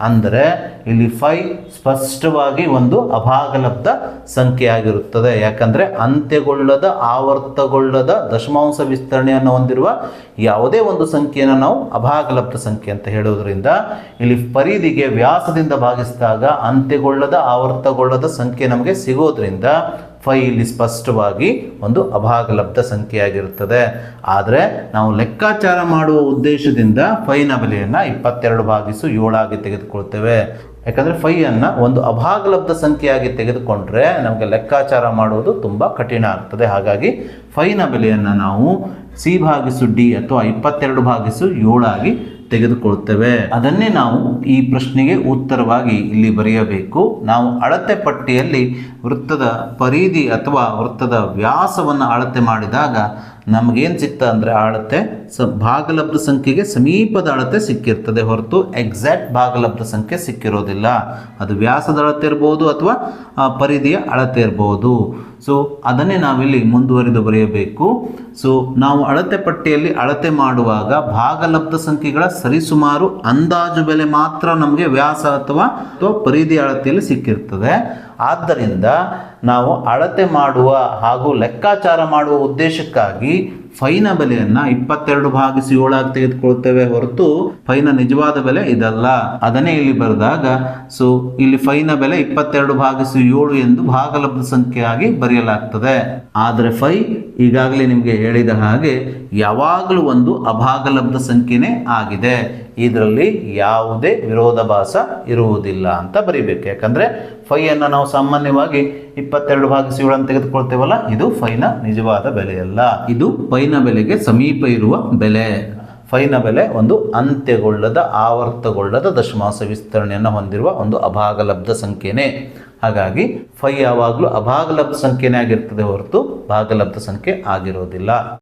ಅಂದರೆ ಇಲ್ಲಿ ಫೈ ಸ್ಪಷ್ಟವಾಗಿ ಒಂದು ಅಭಾಗಲಬ್ಧ ಸಂಖ್ಯೆ ಆಗಿರುತ್ತದೆ ಯಾಕಂದರೆ ಅಂತ್ಯಗೊಳ್ಳದ ಆವರ್ತಗೊಳ್ಳದ ದಶಮಾಂಶ ವಿಸ್ತರಣೆಯನ್ನು ಹೊಂದಿರುವ ಯಾವುದೇ ಒಂದು ಸಂಖ್ಯೆಯನ್ನು ನಾವು ಅಭಾಗಲಬ್ಧ ಸಂಖ್ಯೆ ಅಂತ ಹೇಳುವುದರಿಂದ ಇಲ್ಲಿ ಪರಿಧಿಗೆ ವ್ಯಾಸದಿಂದ ಭಾಗಿಸಿದಾಗ ಅಂತ್ಯಗೊಳ್ಳದ ಆವರ್ತಗೊಳ್ಳದ ಸಂಖ್ಯೆ ನಮಗೆ ಸಿಗೋದ್ರಿಂದ ಫೈ ಇಲ್ಲಿ ಸ್ಪಷ್ಟವಾಗಿ ಒಂದು ಅಭಾಗಲಬ್ಧ ಸಂಖ್ಯೆಯಾಗಿರುತ್ತದೆ. ಆದರೆ ನಾವು ಲೆಕ್ಕಾಚಾರ ಮಾಡುವ ಉದ್ದೇಶದಿಂದ ಫೈನ ಬೆಲೆಯನ್ನು ಇಪ್ಪತ್ತೆರಡು ಭಾಗಿಸು ಏಳಾಗಿ ತೆಗೆದುಕೊಳ್ತೇವೆ. ಯಾಕಂದರೆ ಫೈಯನ್ನು ಒಂದು ಅಭಾಗಲಬ್ಧ ಸಂಖ್ಯೆಯಾಗಿ ತೆಗೆದುಕೊಂಡ್ರೆ ನಮಗೆ ಲೆಕ್ಕಾಚಾರ ಮಾಡುವುದು ತುಂಬ ಕಠಿಣ ಆಗ್ತದೆ. ಹಾಗಾಗಿ ಫೈನ ಬೆಲೆಯನ್ನು ನಾವು ಸಿ ಭಾಗಿಸು ಡಿ ಅಥವಾ ಇಪ್ಪತ್ತೆರಡು ಭಾಗಿಸು ಏಳಾಗಿ ತೆಗೆದುಕೊಳ್ತೇವೆ ಅದನ್ನೇ ನಾವು ಈ ಪ್ರಶ್ನೆಗೆ ಉತ್ತರವಾಗಿ ಇಲ್ಲಿ ಬರೆಯಬೇಕು. ನಾವು ಅಳತೆ ಪಟ್ಟಿಯಲ್ಲಿ ವೃತ್ತದ ಪರಿಧಿ ಅಥವಾ ವೃತ್ತದ ವ್ಯಾಸವನ್ನು ಅಳತೆ ಮಾಡಿದಾಗ ನಮಗೇನು ಸಿಕ್ತ ಅಂದರೆ ಅಳತೆ ಸ ಭಾಗಲಬ್ಧ ಸಂಖ್ಯೆಗೆ ಸಮೀಪದ ಅಳತೆ ಸಿಕ್ಕಿರ್ತದೆ ಹೊರತು ಎಕ್ಸಾಕ್ಟ್ ಭಾಗಲಬ್ಧ ಸಂಖ್ಯೆ ಸಿಕ್ಕಿರೋದಿಲ್ಲ. ಅದು ವ್ಯಾಸದ ಅಳತೆ ಇರ್ಬೋದು ಅಥವಾ ಪರಿಧಿಯ ಅಳತೆ ಇರ್ಬೋದು. ಸೊ ಅದನ್ನೇ ನಾವಿಲ್ಲಿ ಮುಂದುವರಿದು ಬರೆಯಬೇಕು. ಸೊ ನಾವು ಅಳತೆ ಪಟ್ಟಿಯಲ್ಲಿ ಅಳತೆ ಮಾಡುವಾಗ ಭಾಗಲಬ್ಧ ಸಂಖ್ಯೆಗಳ ಸರಿಸುಮಾರು ಅಂದಾಜು ಬೆಲೆ ಮಾತ್ರ ನಮಗೆ ವ್ಯಾಸ ಅಥವಾ ಅಥವಾ ಪರಿಧಿಯ ಅಳತೆಯಲ್ಲಿ ಸಿಕ್ಕಿರ್ತದೆ. ಆದ್ದರಿಂದ ನಾವು ಅಳತೆ ಮಾಡುವ ಹಾಗೂ ಲೆಕ್ಕಾಚಾರ ಮಾಡುವ ಉದ್ದೇಶಕ್ಕಾಗಿ ಫೈನ ಬೆಲೆಯನ್ನು ಇಪ್ಪತ್ತೆರಡು ಭಾಗಿಸಿ ಏಳಾಗಿ ತೆಗೆದುಕೊಳ್ತೇವೆ ಹೊರತು ಫೈನ ನಿಜವಾದ ಬೆಲೆ ಇದಲ್ಲ. ಅದನ್ನೇ ಇಲ್ಲಿ ಬರೆದಾಗ ಸೊ ಇಲ್ಲಿ ಫೈನ ಬೆಲೆ ಇಪ್ಪತ್ತೆರಡು ಭಾಗಿಸಿ ಏಳು ಎಂದು ಭಾಗಲಬ್ಧ ಸಂಖ್ಯೆಯಾಗಿ ಬರೆಯಲಾಗ್ತದೆ. ಆದರೆ ಫೈ ಈಗಾಗಲೇ ನಿಮಗೆ ಹೇಳಿದ ಹಾಗೆ ಯಾವಾಗಲೂ ಒಂದು ಅಭಾಗಲಬ್ಧ ಸಂಖ್ಯೆನೇ ಆಗಿದೆ. ಇದರಲ್ಲಿ ಯಾವುದೇ ವಿರೋಧಾಭಾಸ ಇರುವುದಿಲ್ಲ ಅಂತ ಬರಿಬೇಕು. ಯಾಕಂದರೆ ಫೈಯನ್ನು ನಾವು ಸಾಮಾನ್ಯವಾಗಿ ಇಪ್ಪತ್ತೆರಡು ಭಾಗಿಸಿಗಳನ್ನು ತೆಗೆದುಕೊಳ್ತೇವಲ್ಲ ಇದು ಫೈನ ನಿಜವಾದ ಬೆಲೆಯಲ್ಲ. ಇದು ಫೈನ ಬೆಲೆಗೆ ಸಮೀಪ ಇರುವ ಬೆಲೆ. ಫೈನ ಬೆಲೆ ಒಂದು ಅಂತ್ಯಗೊಳ್ಳದ ಆವರ್ತಗೊಳ್ಳದ ದಶಮಾಂಶ ವಿಸ್ತರಣೆಯನ್ನು ಹೊಂದಿರುವ ಒಂದು ಅಭಾಗಲಬ್ಧ ಸಂಖ್ಯೆನೇ. ಹಾಗಾಗಿ ಫೈ ಯಾವಾಗಲೂ ಅಭಾಗಲಬ್ಧ ಸಂಖ್ಯೆನೇ ಆಗಿರ್ತದೆ ಹೊರತು ಭಾಗಲಬ್ಧ ಸಂಖ್ಯೆ ಆಗಿರೋದಿಲ್ಲ.